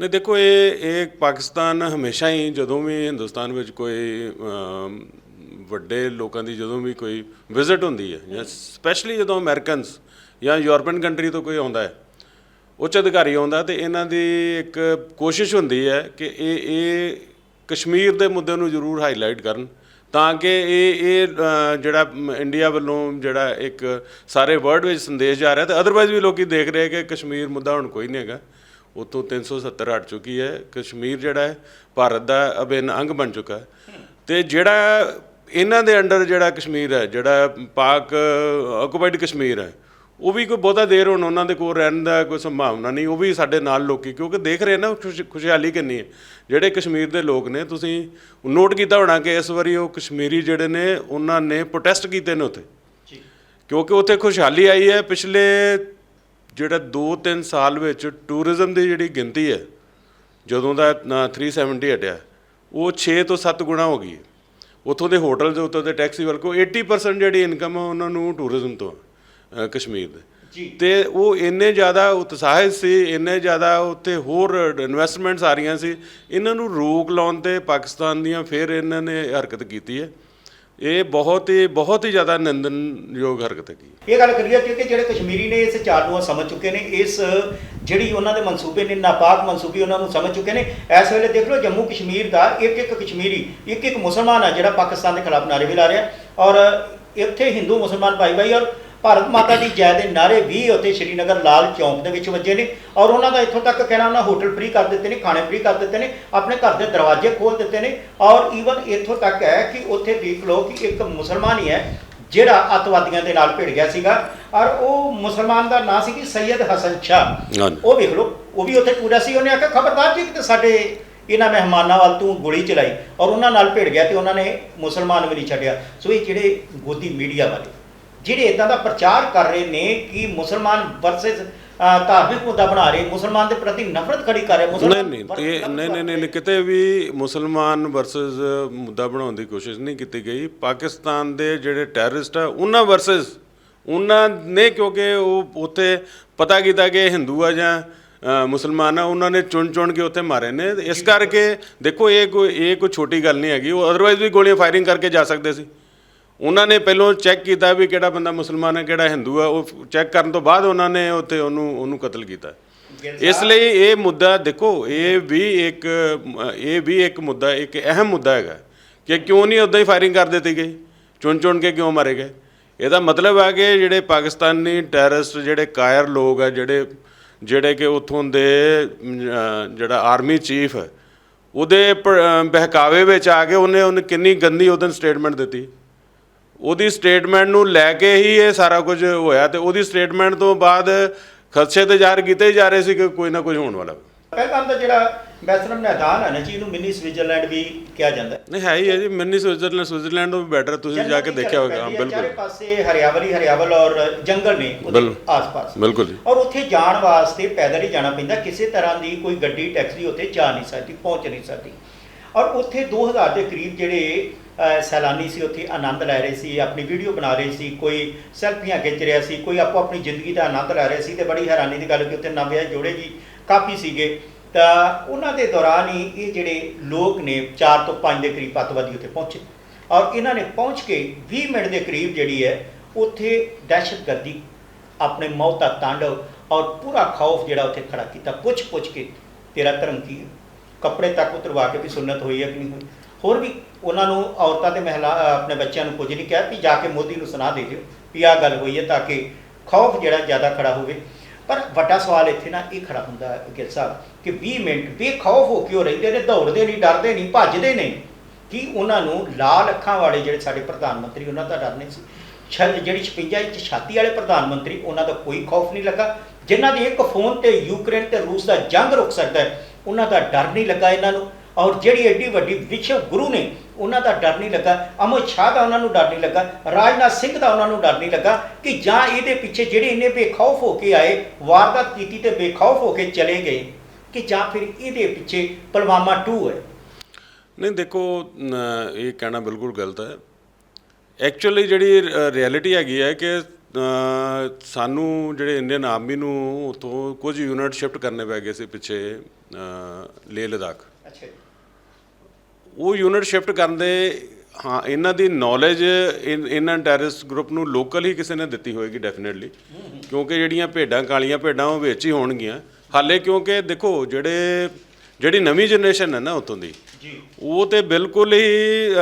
ਨਹੀਂ, ਦੇਖੋ, ਇਹ ਇਹ ਪਾਕਿਸਤਾਨ ਹਮੇਸ਼ਾ ਹੀ ਜਦੋਂ ਵੀ ਹਿੰਦੁਸਤਾਨ ਵਿੱਚ ਕੋਈ ਵੱਡੇ ਲੋਕਾਂ ਦੀ ਜਦੋਂ ਵੀ ਕੋਈ ਵਿਜ਼ਿਟ ਹੁੰਦੀ ਹੈ ਜਾਂ ਸਪੈਸ਼ਲੀ ਜਦੋਂ ਅਮਰੀਕਨਸ ਜਾਂ ਯੂਰਪੀਅਨ ਕੰਟਰੀ ਤੋਂ ਕੋਈ ਆਉਂਦਾ ਹੈ, ਉੱਚ ਅਧਿਕਾਰੀ ਆਉਂਦਾ ਤੇ ਇਹਨਾਂ ਦੀ ਇੱਕ ਕੋਸ਼ਿਸ਼ ਹੁੰਦੀ ਹੈ ਕਿ ਇਹ ਇਹ ਕਸ਼ਮੀਰ ਦੇ ਮੁੱਦੇ ਨੂੰ ਜ਼ਰੂਰ ਹਾਈਲਾਈਟ ਕਰਨ। ਤਾਂ ਕਿ ਇਹ ਇਹ ਜਿਹੜਾ ਇੰਡੀਆ ਵੱਲੋਂ ਜਿਹੜਾ ਇੱਕ ਸਾਰੇ ਵਰਲਡ ਵਿੱਚ ਸੰਦੇਸ਼ ਜਾ ਰਿਹਾ ਤੇ ਅਦਰਵਾਈਜ਼ ਵੀ ਲੋਕੀ ਦੇਖ ਰਹੇ ਕਿ ਕਸ਼ਮੀਰ ਮੁੱਦਾ ਹੁਣ ਕੋਈ ਨਹੀਂ ਹੈਗਾ। ਉਤੋਂ 370 ਹਟ ਚੁੱਕੀ ਹੈ। ਕਸ਼ਮੀਰ ਜਿਹੜਾ ਹੈ, ਭਾਰਤ ਦਾ ਅਭਿੰਨ ਅੰਗ ਬਣ ਚੁੱਕਾ ਹੈ। ਤੇ ਜਿਹੜਾ ਇਹਨਾਂ ਦੇ ਅੰਡਰ ਜਿਹੜਾ ਕਸ਼ਮੀਰ ਹੈ, ਜਿਹੜਾ ਪਾਕ ਆਕੂਪਾਈਡ ਕਸ਼ਮੀਰ ਹੈ ਉਹ ਵੀ ਕੋਈ ਬਹੁਤਾ ਦੇਰ ਹੁਣ ਉਹਨਾਂ ਦੇ ਕੋਲ ਰਹਿਣ ਦਾ ਕੋਈ ਸੰਭਾਵਨਾ ਨਹੀਂ ਉਹ ਵੀ ਸਾਡੇ ਨਾਲ ਲੋਕੀ ਕਿਉਂਕਿ ਦੇਖ ਰਹੇ ਨਾ ਖੁਸ਼- ਖੁਸ਼ਹਾਲੀ ਕਿੰਨੀ ਹੈ। ਜਿਹੜੇ ਕਸ਼ਮੀਰ ਦੇ ਲੋਕ ਨੇ ਤੁਸੀਂ ਨੋਟ ਕੀਤਾ ਹੋਣਾ ਕਿ ਇਸ ਵਾਰੀ ਉਹ ਕਸ਼ਮੀਰੀ ਜਿਹੜੇ ਨੇ ਉਹਨਾਂ ਨੇ ਪ੍ਰੋਟੈਸਟ ਕੀਤੇ ਨੇ ਉੱਥੇ। ਕਿਉਂਕਿ ਉੱਥੇ ਖੁਸ਼ਹਾਲੀ ਆਈ ਹੈ ਪਿਛਲੇ ਜਿਹੜਾ 2-3 ਸਾਲ ਵਿੱਚ ਟੂਰਿਜ਼ਮ ਦੀ ਜਿਹੜੀ ਗਿਣਤੀ ਹੈ ਜਦੋਂ ਦਾ ਅ, 370 ਹਟਿਆ ਉਹ 6 ਤੋਂ 7 ਗੁਣਾ ਹੋ ਗਈ ਹੈ। ਉੱਥੋਂ ਦੇ ਹੋਟਲ ਦੇ ਉੱਤੋਂ ਦੇ ਟੈਕਸੀ ਵੱਲ ਕੋ 80% ਜਿਹੜੀ ਇਨਕਮ ਹੈ ਉਹਨਾਂ ਨੂੰ ਟੂਰਿਜ਼ਮ ਤੋਂ। ਕਸ਼ਮੀਰ ਦੇ। ਤੇ ਉਹ ਇੰਨੇ ਜ਼ਿਆਦਾ ਉਤਸ਼ਾਹਿਤ ਸੀ ਇੰਨੇ ਜ਼ਿਆਦਾ ਉੱਥੇ ਹੋਰ ਇਨਵੈਸਟਮੈਂਟਸ ਆ ਰਹੀਆਂ ਸੀ ਇਹਨਾਂ ਨੂੰ ਰੋਕ ਲਾਉਣ ਤੇ ਪਾਕਿਸਤਾਨ ਦੀਆਂ ਫਿਰ ਇਹਨਾਂ ਨੇ ਹਰਕਤ ਕੀਤੀ ਹੈ। ਇਹ ਬਹੁਤ ਹੀ ਬਹੁਤ ਹੀ ਜ਼ਿਆਦਾ ਨਿੰਦਨਯੋਗ ਹਰਕਤ ਹੈ। ਇਹ ਗੱਲ ਕਰੀਏ ਕਿਉਂਕਿ ਜਿਹੜੇ ਕਸ਼ਮੀਰੀ ਨੇ ਇਸ ਚਾਲ ਨੂੰ ਸਮਝ ਚੁੱਕੇ ਨੇ ਇਸ ਜਿਹੜੀ ਉਹਨਾਂ ਦੇ ਮਨਸੂਬੇ ਨੇ ਨਾਪਾਕ ਮਨਸੂਬੇ ਉਹਨਾਂ ਨੂੰ ਸਮਝ ਚੁੱਕੇ ਨੇ। ਇਸ ਵੇਲੇ ਦੇਖ ਲਓ ਜੰਮੂ ਕਸ਼ਮੀਰ ਦਾ ਇੱਕ ਇੱਕ ਕਸ਼ਮੀਰੀ ਇੱਕ ਇੱਕ ਮੁਸਲਮਾਨ ਹੈ ਜਿਹੜਾ ਪਾਕਿਸਤਾਨ ਦੇ ਖਿਲਾਫ ਨਾਰੇ ਵੀ ਲਾ ਰਿਹਾ ਔਰ ਇੱਥੇ ਹਿੰਦੂ ਮੁਸਲਮਾਨ ਭਾਈ ਭਾਈ ਔਰ ਭਾਰਤ ਮਾਤਾ ਦੀ ਜੈ ਦੇ ਨਾਰੇ ਵੀ ਉੱਥੇ ਸ਼੍ਰੀਨਗਰ ਲਾਲ ਚੌਂਕ ਦੇ ਵਿੱਚ ਵੱਜੇ ਨੇ ਔਰ ਉਹਨਾਂ ਦਾ ਇੱਥੋਂ ਤੱਕ ਕਹਿਣਾ ਉਹਨਾਂ ਹੋਟਲ ਫ੍ਰੀ ਕਰ ਦਿੱਤੇ ਨੇ ਖਾਣੇ ਫ੍ਰੀ ਕਰ ਦਿੱਤੇ ਨੇ ਆਪਣੇ ਘਰ ਦੇ ਦਰਵਾਜ਼ੇ ਖੋਲ ਦਿੱਤੇ ਨੇ ਔਰ ਈਵਨ ਇੱਥੋਂ ਤੱਕ ਹੈ ਕਿ ਉੱਥੇ ਦੇਖ ਲਓ ਕਿ ਇੱਕ ਮੁਸਲਮਾਨ ਹੀ ਹੈ ਜਿਹੜਾ ਅੱਤਵਾਦੀਆਂ ਦੇ ਨਾਲ ਭਿੜ ਗਿਆ ਸੀਗਾ ਔਰ ਉਹ ਮੁਸਲਮਾਨ ਦਾ ਨਾਂ ਸੀ ਕਿ ਸੈਯਦ ਹਸਨ ਹਾਂਜੀ। ਉਹ ਵੇਖ ਲਓ ਉਹ ਵੀ ਉੱਥੇ ਪੂਰਾ ਸੀ ਉਹਨੇ ਆਖਿਆ ਖਬਰਦਾਰ ਜੀ ਕਿ ਸਾਡੇ ਇਹਨਾਂ ਮਹਿਮਾਨਾਂ ਵੱਲ ਤੂੰ ਗੋਲੀ ਚਲਾਈ ਔਰ ਉਹਨਾਂ ਨਾਲ ਭਿੜ ਗਿਆ ਤੇ ਉਹਨਾਂ ਨੇ ਮੁਸਲਮਾਨ ਵੀ ਨਹੀਂ ਛੱਡਿਆ ਸੋ ਇਹ ਜਿਹੜੇ ਗੋਦੀ ਮੀਡੀਆ ਵਾਲੇ ਜਿਹੜੇ ਇਦਾਂ ਦਾ ਪ੍ਰਚਾਰ ਕਰ ਰਹੇ ਨੇ ਕਿ ਮੁਸਲਮਾਨ ਵਰਸਸ ਧਾਰਮਿਕ ਮੁੱਦਾ ਬਣਾ ਰਹੇ ਮੁਸਲਮਾਨ ਦੇ ਪ੍ਰਤੀ ਨਫ਼ਰਤ ਖੜੀ ਕਰ ਰਹੇ ਨਹੀਂ ਮੁਸਲਮਾਨ ਨਹੀਂ ਨਹੀਂ ਨਹੀਂ ਰਹੇ। ਨਹੀਂ ਕਿਤੇ ਵੀ ਮੁਸਲਮਾਨ ਵਰਸਸ ਮੁੱਦਾ ਬਣਾਉਣ ਦੀ ਕੋਸ਼ਿਸ਼ ਨਹੀਂ ਕੀਤੀ ਗਈ। ਪਾਕਿਸਤਾਨ ਦੇ ਜਿਹੜੇ ਟੈਰਰਿਸਟ ਆ ਉਹਨਾਂ ਵਰਸਸ ਉਹਨਾਂ ਨੇ ਕਿਉਂਕਿ ਉਹ ਉੱਥੇ ਪਤਾ ਕੀਤਾ ਕਿ ਹਿੰਦੂ ਆ ਜਾਂ ਮੁਸਲਮਾਨ ਆ ਉਹਨਾਂ ਨੇ ਚੁਣ ਚੁਣ ਕੇ ਉੱਥੇ ਮਾਰੇ ਨੇ। ਇਸ ਕਰਕੇ ਦੇਖੋ ਇਹ ਕੋਈ ਇਹ ਕੋਈ ਛੋਟੀ ਗੱਲ ਨਹੀਂ ਹੈਗੀ। ਉਹ ਅਦਰਵਾਈਜ਼ ਵੀ ਗੋਲੀਆਂ ਫਾਇਰਿੰਗ ਕਰਕੇ ਜਾ ਸਕਦੇ ਸੀ। ਉਹਨਾਂ ਨੇ ਪਹਿਲਾਂ ਚੈੱਕ ਕੀਤਾ ਵੀ ਕਿਹੜਾ ਬੰਦਾ ਮੁਸਲਮਾਨ ਹੈ ਕਿਹੜਾ ਹਿੰਦੂ ਹੈ। ਉਹ ਚੈੱਕ ਕਰਨ ਤੋਂ ਬਾਅਦ ਉਹਨਾਂ ਨੇ ਉੱਥੇ ਉਹਨੂੰ ਉਹਨੂੰ ਕਤਲ ਕੀਤਾ। ਇਸ ਲਈ ਇਹ ਮੁੱਦਾ ਦੇਖੋ ਇਹ ਵੀ ਇੱਕ ਇਹ ਵੀ ਇੱਕ ਮੁੱਦਾ ਇੱਕ ਅਹਿਮ ਮੁੱਦਾ ਹੈਗਾ ਕਿ ਕਿਉਂ ਨਹੀਂ ਉਦਾਂ ਹੀ ਫਾਇਰਿੰਗ ਕਰ ਦਿੱਤੀ ਗਈ? ਚੁਣ ਚੁਣ ਕੇ ਕਿਉਂ ਮਾਰੇ ਗਏ? ਇਹਦਾ ਮਤਲਬ ਹੈ ਕਿ ਜਿਹੜੇ ਪਾਕਿਸਤਾਨੀ ਟੈਰਰਿਸਟ ਜਿਹੜੇ ਕਾਇਰ ਲੋਕ ਆ ਜਿਹੜੇ ਜਿਹੜੇ ਕਿ ਉਥੋਂ ਦੇ ਜਿਹੜਾ ਆਰਮੀ ਚੀਫ ਉਹਦੇ ਬਹਿਕਾਵੇ ਵਿੱਚ ਆ ਕੇ ਉਹਨੇ ਉਹਨੇ ਕਿੰਨੀ ਗੰਦੀ ਉਹਦਨ ਸਟੇਟਮੈਂਟ ਦਿੱਤੀ। ਉਹਦੀ ਸਟੇਟਮੈਂਟ ਨੂੰ ਲੈ ਕੇ ਹੀ ਇਹ ਸਾਰਾ ਕੁਝ ਹੋਇਆ ਤੇ ਉਹਦੀ ਸਟੇਟਮੈਂਟ ਤੋਂ ਬਾਅਦ ਖਦਸ਼ੇ ਤੇ ਜ਼ਾਹਰ ਕੀਤੇ ਜਾ ਰਹੇ ਸੀ ਕਿ ਕੋਈ ਨਾ ਕੁਝ ਹੋਣ ਵਾਲਾ। ਪਹਿਲਗਾਮ ਦਾ ਜਿਹੜਾ ਵੈਸਟਰਨ ਮੈਦਾਨ ਹੈ ਨਾ ਜੀ ਇਹਨੂੰ ਮਿੰਨੀ ਸਵਿਟਜ਼ਰਲੈਂਡ ਵੀ ਕਿਹਾ ਜਾਂਦਾ ਨਹੀਂ ਹੈ ਹੀ ਹੈ ਜੀ ਮਿੰਨੀ ਸਵਿਟਜ਼ਰਲੈਂਡ ਸਵਿਟਜ਼ਰਲੈਂਡ ਤੋਂ ਵੀ ਬੈਟਰ ਤੁਸੀਂ ਜਾ ਕੇ ਦੇਖਿਆ ਹੋਵੇਗਾ ਹਾਂ, ਚਾਰੇ ਬਿਲਕੁਲ ਪਾਸੇ ਹਰਿਆਵਲੀ ਹਰਿਆਵਲ ਔਰ ਜੰਗਲ ਨੇ ਆਸ-ਪਾਸ। ਬਿਲਕੁਲ ਜੀ। ਔਰ ਉੱਥੇ ਜਾਣ ਵਾਸਤੇ ਪੈਦਲ ਹੀ ਜਾਣਾ ਪੈਂਦਾ ਕਿਸੇ ਤਰ੍ਹਾਂ ਦੀ ਕੋਈ ਗੱਡੀ ਟੈਕਸੀ ਉੱਥੇ ਜਾ ਨਹੀਂ ਸਕਦੀ ਪਹੁੰਚ ਨਹੀਂ ਸਕਦੀ। ਔਰ ਉੱਥੇ 2000 ਦੇ ਕਰੀਬ ਜਿਹੜੇ ਸੈਲਾਨੀ ਸੀ, ਉੱਥੇ ਆਨੰਦ ਲੈ ਰਹੇ ਸੀ, ਆਪਣੀ ਵੀਡੀਓ ਬਣਾ ਰਹੇ ਸੀ, ਕੋਈ ਸੈਲਫੀਆਂ ਖਿੱਚ ਰਿਹਾ ਸੀ, ਕੋਈ ਆਪੋ ਆਪਣੀ ਜ਼ਿੰਦਗੀ ਦਾ ਆਨੰਦ ਲੈ ਰਹੇ ਸੀ ਤੇ ਬੜੀ ਹੈਰਾਨੀ ਦੀ ਗੱਲ ਕਿ ਉੱਥੇ ਨਵੇਂ ਜੋੜੇ ਵੀ ਕਾਫੀ ਸੀਗੇ। ਤਾਂ ਉਹਨਾਂ ਦੇ ਦੌਰਾਨ ਹੀ ਇਹ ਜਿਹੜੇ ਲੋਕ ਨੇ 4 ਤੋਂ 5 ਦੇ ਕਰੀਬ ਅੱਤਵਾਦੀ ਉੱਥੇ ਪਹੁੰਚੇ। ਔਰ ਇਹਨਾਂ ਨੇ ਪਹੁੰਚ ਕੇ 20 ਮਿੰਟ ਦੇ ਕਰੀਬ ਜਿਹੜੀ ਹੈ, ਉੱਥੇ ਦਹਿਸ਼ਤਗਰਦੀ ਆਪਣੇ ਮੌਤ ਦਾ ਤਾਂਡਵ ਔਰ ਪੂਰਾ ਖੌਫ ਜਿਹੜਾ ਉੱਥੇ ਖੜਾ ਕੀਤਾ। ਪੁੱਛ ਪੁੱਛ ਕੇ ਤੇਰਾ ਧਰਮ ਕੀ ਹੈ? ਕੱਪੜੇ ਤੱਕ ਉਤਰਵਾ ਕੇ ਵੀ ਸੁਨਨਤ ਹੋਈ ਹੈ ਕਿ ਨਹੀਂ ਹੋਈ? ਹੋਰ ਵੀ ਉਹਨਾਂ ਨੂੰ ਔਰਤਾਂ ਤੇ ਮਹਿਲਾ ਆਪਣੇ ਬੱਚਿਆਂ ਨੂੰ ਕੁਝ ਨਹੀਂ ਕਿਹਾ ਵੀ ਜਾ ਕੇ ਮੋਦੀ ਨੂੰ ਸੁਣਾ ਦੇ ਦਿਓ ਵੀ ਆਹ ਗੱਲ ਹੋਈ ਹੈ ਤਾਂ ਕਿ ਖੌਫ ਜਿਹੜਾ ਜ਼ਿਆਦਾ ਖੜਾ ਹੋਵੇ। ਪਰ ਵੱਡਾ ਸਵਾਲ ਇੱਥੇ ਨਾ ਇਹ ਖੜਾ ਹੁੰਦਾ ਹੈ, ਗਿਲ ਸਾਹਿਬ, ਕਿ 20 ਮਿੰਟ ਬੇਖੌਫ ਹੋ ਕੇ ਉਹ ਰਹਿੰਦੇ ਨੇ ਦੌੜਦੇ ਨਹੀਂ, ਡਰਦੇ ਨਹੀਂ, ਭੱਜਦੇ ਨਹੀਂ। ਕਿ ਉਹਨਾਂ ਨੂੰ ਲਾਲ ਅੱਖਾਂ ਵਾਲੇ ਜਿਹੜੇ ਸਾਡੇ ਪ੍ਰਧਾਨ ਮੰਤਰੀ, ਉਹਨਾਂ ਦਾ ਡਰ ਨਹੀਂ ਸੀ? ਛ ਜਿਹੜੀ 56 ਇੰਚ ਛਾਤੀ ਵਾਲੇ ਪ੍ਰਧਾਨ ਮੰਤਰੀ, ਉਹਨਾਂ ਦਾ ਕੋਈ ਖੌਫ ਨਹੀਂ ਲੱਗਾ। ਜਿਨ੍ਹਾਂ ਦੇ ਇੱਕ ਫੋਨ ਤੇ ਯੂਕਰੇਨ ਤੇ ਰੂਸ ਦਾ ਜੰਗ ਰੁਕ ਸਕਦਾ ਹੈ, ਉਹਨਾਂ ਦਾ ਡਰ ਨਹੀਂ ਲੱਗਾ ਇਹਨਾਂ ਨੂੰ। ਔਰ ਜਿਹੜੀ ਐਡੀ ਵੱਡੀ ਵਿਸ਼ਵ ਗੁਰੂ ਨੇ ਉਹਨਾਂ ਦਾ ਡਰ ਨਹੀਂ ਲੱਗਾ ਅਮਿਤ ਸ਼ਾਹ ਦਾ ਉਹਨਾਂ ਨੂੰ ਡਰ ਨਹੀਂ ਲੱਗਾ ਰਾਜਨਾਥ ਸਿੰਘ ਦਾ ਉਹਨਾਂ ਨੂੰ ਡਰ ਨਹੀਂ ਲੱਗਾ ਕਿ ਜਾਂ ਇਹਦੇ ਪਿੱਛੇ ਜਿਹੜੇ ਇੰਨੇ ਬੇਖੌਫ ਹੋ ਕੇ ਆਏ ਵਾਰਦਾਤ ਕੀਤੀ ਤੇ ਬੇਖੌਫ ਹੋ ਕੇ ਚਲੇ ਗਏ ਕਿ ਜਾਂ ਫਿਰ ਇਹਦੇ ਪਿੱਛੇ ਪਲਵਾਮਾ 2 ਹੈ। ਨਹੀਂ ਦੇਖੋ ਇਹ ਕਹਿਣਾ ਬਿਲਕੁਲ ਗਲਤ ਹੈ। ਐਕਚੁਅਲੀ ਜਿਹੜੀ ਰਿਐਲਿਟੀ ਹੈਗੀ ਹੈ ਕਿ ਸਾਨੂੰ ਜਿਹੜੇ ਇੰਡੀਅਨ ਆਰਮੀ ਨੂੰ ਉਤੋਂ ਕੁਝ ਯੂਨਿਟ ਸ਼ਿਫਟ ਕਰਨੇ ਪੈ ਗਏ ਸੀ ਪਿੱਛੇ ਲੇਹ ਲਦਾਖ ਅੱਛਾ। ਉਹ ਯੂਨਿਟ ਸ਼ਿਫਟ ਕਰਨ ਦੇ ਹਾਂ ਇਹਨਾਂ ਦੀ ਨੌਲੇਜ ਇਹਨਾਂ ਟੈਰਰਿਸਟ ਗਰੁੱਪ ਨੂੰ ਲੋਕਲ ਹੀ ਕਿਸੇ ਨੇ ਦਿੱਤੀ ਹੋਏਗੀ ਡੈਫੀਨਿਟਲੀ ਕਿਉਂਕਿ ਜਿਹੜੀਆਂ ਭੇਡਾਂ ਕਾਲੀਆਂ ਭੇਡਾਂ ਉਹ ਵਿੱਚ ਹੀ ਹੋਣਗੀਆਂ। ਹਾਲੇ ਕਿਉਂਕਿ ਦੇਖੋ ਜਿਹੜੇ ਜਿਹੜੀ ਨਵੀਂ ਜਨਰੇਸ਼ਨ ਹੈ ਨਾ ਉਤੋਂ ਦੀ ਜੀ। ਉਹ ਤੇ ਬਿਲਕੁਲ ਹੀ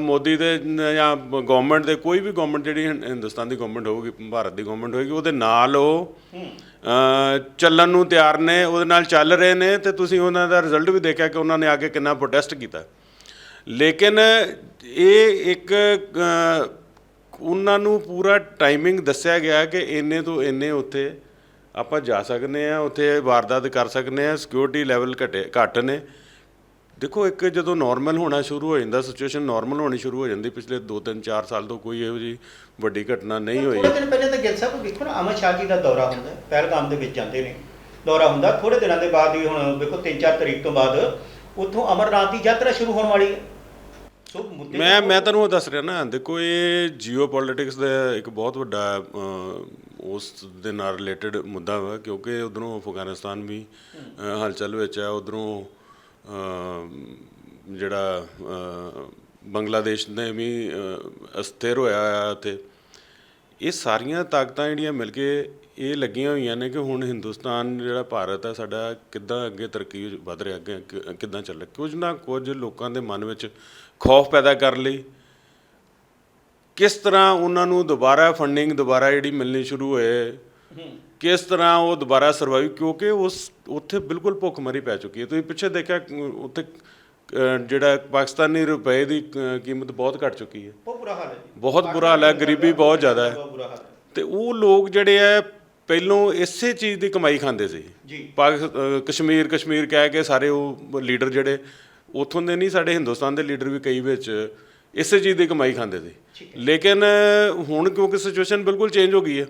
ਮੋਦੀ ਦੇ ਜਾਂ ਗਵਰਨਮੈਂਟ ਦੇ ਕੋਈ ਵੀ ਗਵਰਨਮੈਂਟ ਜਿਹੜੀ ਹਿੰਦੁਸਤਾਨ ਦੀ ਗਵਰਨਮੈਂਟ ਹੋਊਗੀ ਭਾਰਤ ਦੀ ਗਵਰਨਮੈਂਟ ਹੋਏਗੀ ਉਹਦੇ ਨਾਲ ਉਹ ਚੱਲਣ ਨੂੰ ਤਿਆਰ ਨੇ, ਉਹਦੇ ਨਾਲ ਚੱਲ ਰਹੇ ਨੇ ਤੇ ਤੁਸੀਂ ਉਹਨਾਂ ਦਾ ਰਿਜ਼ਲਟ ਵੀ ਦੇਖਿਆ ਕਿ ਉਹਨਾਂ ਨੇ ਆ ਕੇ ਕਿੰਨਾ ਪ੍ਰੋਟੈਸਟ ਕੀਤਾ। ਲੇਕਿਨ ਇਹ ਇੱਕ ਉਹਨਾਂ ਨੂੰ ਪੂਰਾ ਟਾਈਮਿੰਗ ਦੱਸਿਆ ਗਿਆ ਕਿ ਇੰਨੇ ਤੋਂ ਇੰਨੇ ਉੱਥੇ ਆਪਾਂ ਜਾ ਸਕਨੇ ਆ ਉੱਥੇ ਵਾਰਦਾਤ ਕਰ ਸਕਨੇ ਆ ਸਿਕਿਉਰਿਟੀ ਲੈਵਲ ਘਟੇ ਘੱਟ ਨੇ। ਦੇਖੋ ਇੱਕ ਜਦੋਂ ਨਾਰਮਲ ਹੋਣਾ ਸ਼ੁਰੂ ਹੋ ਜਾਂਦਾ ਸਿਚੁਏਸ਼ਨ ਨਾਰਮਲ ਹੋਣੀ ਸ਼ੁਰੂ ਹੋ ਜਾਂਦੀ ਪਿਛਲੇ 2 3 4 ਸਾਲ ਤੋਂ ਕੋਈ ਇਹੋ ਜੀ ਵੱਡੀ ਘਟਨਾ ਨਹੀਂ ਹੋਈ। ਥੋੜੇ ਦਿਨ ਪਹਿਲਾਂ ਤਾਂ ਗਿੱਲ ਸਾਹਿਬ ਵੇਖੋ ਨਾ ਅਮਰ ਸ਼ਾਹ ਜੀ ਦਾ ਦੌਰਾ ਹੁੰਦਾ ਹੈ, ਪਹਿਲਗਾਮ ਦੇ ਵਿੱਚ ਜਾਂਦੇ ਨੇ। ਦੌਰਾ ਹੁੰਦਾ ਥੋੜੇ ਦਿਨਾਂ ਦੇ ਬਾਅਦ ਹੀ ਹੁਣ ਵੇਖੋ 3-4 ਤਰੀਕ ਤੋਂ ਬਾਅਦ ਉੱਥੋਂ ਅਮਰਨਾਥ ਦੀ ਯਾਤਰਾ ਸ਼ੁਰੂ ਹੋਣ ਵਾਲੀ ਹੈ। ਮੈਂ ਮੈਂ ਤੁਹਾਨੂੰ ਉਹ ਦੱਸ ਰਿਹਾ ਨਾ ਦੇਖੋ ਇਹ ਜੀਓਪੋਲਿਟਿਕਸ ਦਾ ਇੱਕ ਬਹੁਤ ਵੱਡਾ ਉਸ ਦੇ ਨਾਲ ਰਿਲੇਟਡ ਮੁੱਦਾ ਵਾ ਕਿਉਂਕਿ ਉਧਰੋਂ ਅਫਗਾਨਿਸਤਾਨ ਵੀ ਹਲਚਲ ਵਿੱਚ ਹੈ ਉਧਰੋਂ ਜਿਹੜਾ ਬੰਗਲਾਦੇਸ਼ ਨੇ ਵੀ ਅਸਥਿਰ ਹੋਇਆ ਆ ਤੇ ਇਹ ਸਾਰੀਆਂ ਤਾਕਤਾਂ ਜਿਹੜੀਆਂ ਮਿਲ ਕੇ ਇਹ ਲੱਗੀਆਂ ਹੋਈਆਂ ਨੇ ਕਿ ਹੁਣ ਹਿੰਦੁਸਤਾਨ ਜਿਹੜਾ ਭਾਰਤ ਹੈ, ਸਾਡਾ ਕਿੱਦਾਂ ਅੱਗੇ ਤਰੱਕੀ ਵਿੱਚ ਵਧ ਰਿਹਾ, ਅੱਗੇ ਕਿੱਦਾਂ ਚੱਲ ਰਿਹਾ। ਕੁਝ ਨਾ ਕੁਝ ਲੋਕਾਂ ਦੇ ਮਨ ਵਿੱਚ ਖੌਫ ਪੈਦਾ ਕਰਨ ਲਈ। ਕਿਸ ਤਰ੍ਹਾਂ ਉਹਨਾਂ ਨੂੰ ਦੁਬਾਰਾ ਫੰਡਿੰਗ ਦੁਬਾਰਾ ਜਿਹੜੀ ਮਿਲਣੀ ਸ਼ੁਰੂ ਹੋਏ ਕਿਸ ਤਰ੍ਹਾਂ ਉਹ ਦੁਬਾਰਾ ਸਰਵਾਈਵ ਕਿਉਂਕਿ ਉਸ ਉੱਥੇ ਬਿਲਕੁਲ ਭੁੱਖਮਰੀ ਪੈ ਚੁੱਕੀ ਹੈ। ਤੁਸੀਂ ਪਿੱਛੇ ਦੇਖਿਆ ਉੱਥੇ ਜਿਹੜਾ ਪਾਕਿਸਤਾਨੀ ਰੁਪਏ ਦੀ ਕੀਮਤ ਬਹੁਤ ਘਟ ਚੁੱਕੀ ਹੈ। ਬਹੁਤ ਬੁਰਾ ਹਾਲ ਹੈ ਜੀ। ਬਹੁਤ ਬੁਰਾ ਹਾਲ ਹੈ, ਗਰੀਬੀ ਬਹੁਤ ਜ਼ਿਆਦਾ ਹੈ। ਤੇ ਉਹ ਲੋਕ ਜਿਹੜੇ ਆ ਪਹਿਲੋਂ ਇਸੇ ਚੀਜ਼ ਦੀ ਕਮਾਈ ਖਾਂਦੇ ਸੀ। ਜੀ। ਕਸ਼ਮੀਰ ਕਸ਼ਮੀਰ ਕਹਿ ਕੇ ਸਾਰੇ ਉਹ ਲੀਡਰ ਜਿਹੜੇ ਉਥੋਂ ਦੇ ਨਹੀਂ ਸਾਡੇ ਹਿੰਦੁਸਤਾਨ ਦੇ ਲੀਡਰ ਵੀ ਕਈ ਵਿੱਚ ਇਸੇ ਚੀਜ਼ ਦੀ ਕਮਾਈ ਖਾਂਦੇ ਸੀ। ਲੇਕਿਨ ਹੁਣ ਕਿਉਂਕਿ ਸਿਚੁਏਸ਼ਨ ਬਿਲਕੁਲ ਚੇਂਜ ਹੋ ਗਈ ਹੈ।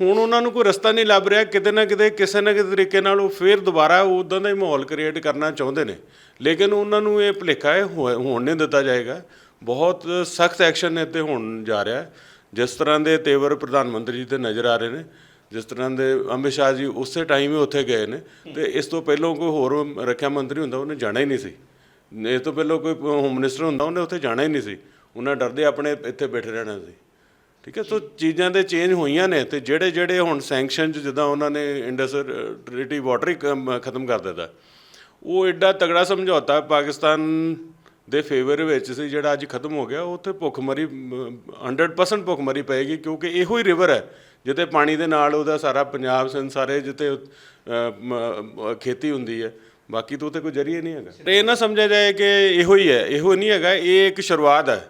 ਹੁਣ ਉਹਨਾਂ ਨੂੰ ਕੋਈ ਰਸਤਾ ਨਹੀਂ ਲੱਭ ਰਿਹਾ, ਕਿਤੇ ਨਾ ਕਿਤੇ ਕਿਸੇ ਨਾ ਕਿਸੇ ਤਰੀਕੇ ਨਾਲ ਉਹ ਫੇਰ ਦੁਬਾਰਾ ਉਦਾਂ ਦਾ ਹੀ ਮਾਹੌਲ ਕ੍ਰੀਏਟ ਕਰਨਾ ਚਾਹੁੰਦੇ ਨੇ। ਲੇਕਿਨ ਉਹਨਾਂ ਨੂੰ ਇਹ ਭੁਲੇਖਾ ਹੈ ਹੋਣ ਨਹੀਂ ਦਿੱਤਾ ਜਾਏਗਾ। ਬਹੁਤ ਸਖਤ ਐਕਸ਼ਨ ਇੱਥੇ ਹੋਣ ਜਾ ਰਿਹਾ। ਹੈ ਜਿਸ ਤਰ੍ਹਾਂ ਦੇ ਤੇਵਰ ਪ੍ਰਧਾਨ ਮੰਤਰੀ ਜੀ ਤੇ ਨਜ਼ਰ ਆ ਰਹੇ ਨੇ, ਜਿਸ ਤਰ੍ਹਾਂ ਦੇ ਅਮਿਤ ਸ਼ਾਹ ਜੀ ਉਸੇ ਟਾਈਮ ਹੀ ਉੱਥੇ ਗਏ ਨੇ ਤੇ ਇਸ ਤੋਂ ਪਹਿਲਾਂ ਕੋਈ ਹੋਰ ਰੱਖਿਆ ਮੰਤਰੀ ਹੁੰਦਾ, ਉਹਨੇ ਜਾਣਾ ਹੀ ਨਹੀਂ ਸੀ। ਇਸ ਤੋਂ ਪਹਿਲਾਂ ਕੋਈ ਹੋਮ ਮਿਨਿਸਟਰ ਹੁੰਦਾ, ਉਹਨੇ ਉੱਥੇ ਜਾਣਾ ਹੀ ਨਹੀਂ ਸੀ। ਉਹਨਾਂ ਡਰਦੇ ਆਪਣੇ ਇੱਥੇ ਬੈਠੇ ਰਹਿਣਾ ਸੀ। ਠੀਕ ਹੈ ਸੋ ਚੀਜ਼ਾਂ ਦੇ ਚੇਂਜ ਹੋਈਆਂ ਨੇ ਤੇ ਜਿਹੜੇ ਜਿਹੜੇ ਹੁਣ ਸੈਂਕਸ਼ਨ 'ਚ ਜਿੱਦਾਂ ਉਹਨਾਂ ਨੇ ਇੰਡਸ ਟ੍ਰੀਟੀ ਵਾਟਰ ਹੀ ਕੰਮ ਖਤਮ ਕਰ ਦਿੱਤਾ ਉਹ ਐਡਾ ਤਗੜਾ ਸਮਝੌਤਾ ਪਾਕਿਸਤਾਨ ਦੇ ਫੇਵਰ ਵਿੱਚ ਸੀ ਜਿਹੜਾ ਅੱਜ ਖਤਮ ਹੋ ਗਿਆ ਉੱਥੇ ਭੁੱਖਮਰੀ ਅਮ, 100% ਭੁੱਖਮਰੀ ਪਏਗੀ ਕਿਉਂਕਿ ਇਹੋ ਹੀ ਰਿਵਰ ਹੈ ਜਿੱਤੇ ਪਾਣੀ ਦੇ ਨਾਲ ਉਹਦਾ ਸਾਰਾ ਪੰਜਾਬ ਸਿੰਧ ਸਾਰੇ ਜਿੱਤੇ ਖੇਤੀ ਹੁੰਦੀ ਹੈ ਬਾਕੀ ਤਾਂ ਉੱਥੇ ਕੋਈ ਜਰੀਏ ਨਹੀਂ ਹੈਗਾ। ਤੇ ਇਹ ਨਾ ਸਮਝਿਆ ਜਾਏ ਕਿ ਇਹੋ ਹੀ ਹੈ ਇਹੋ ਨਹੀਂ ਹੈਗਾ ਇਹ ਇੱਕ ਸ਼ੁਰੂਆਤ ਹੈ।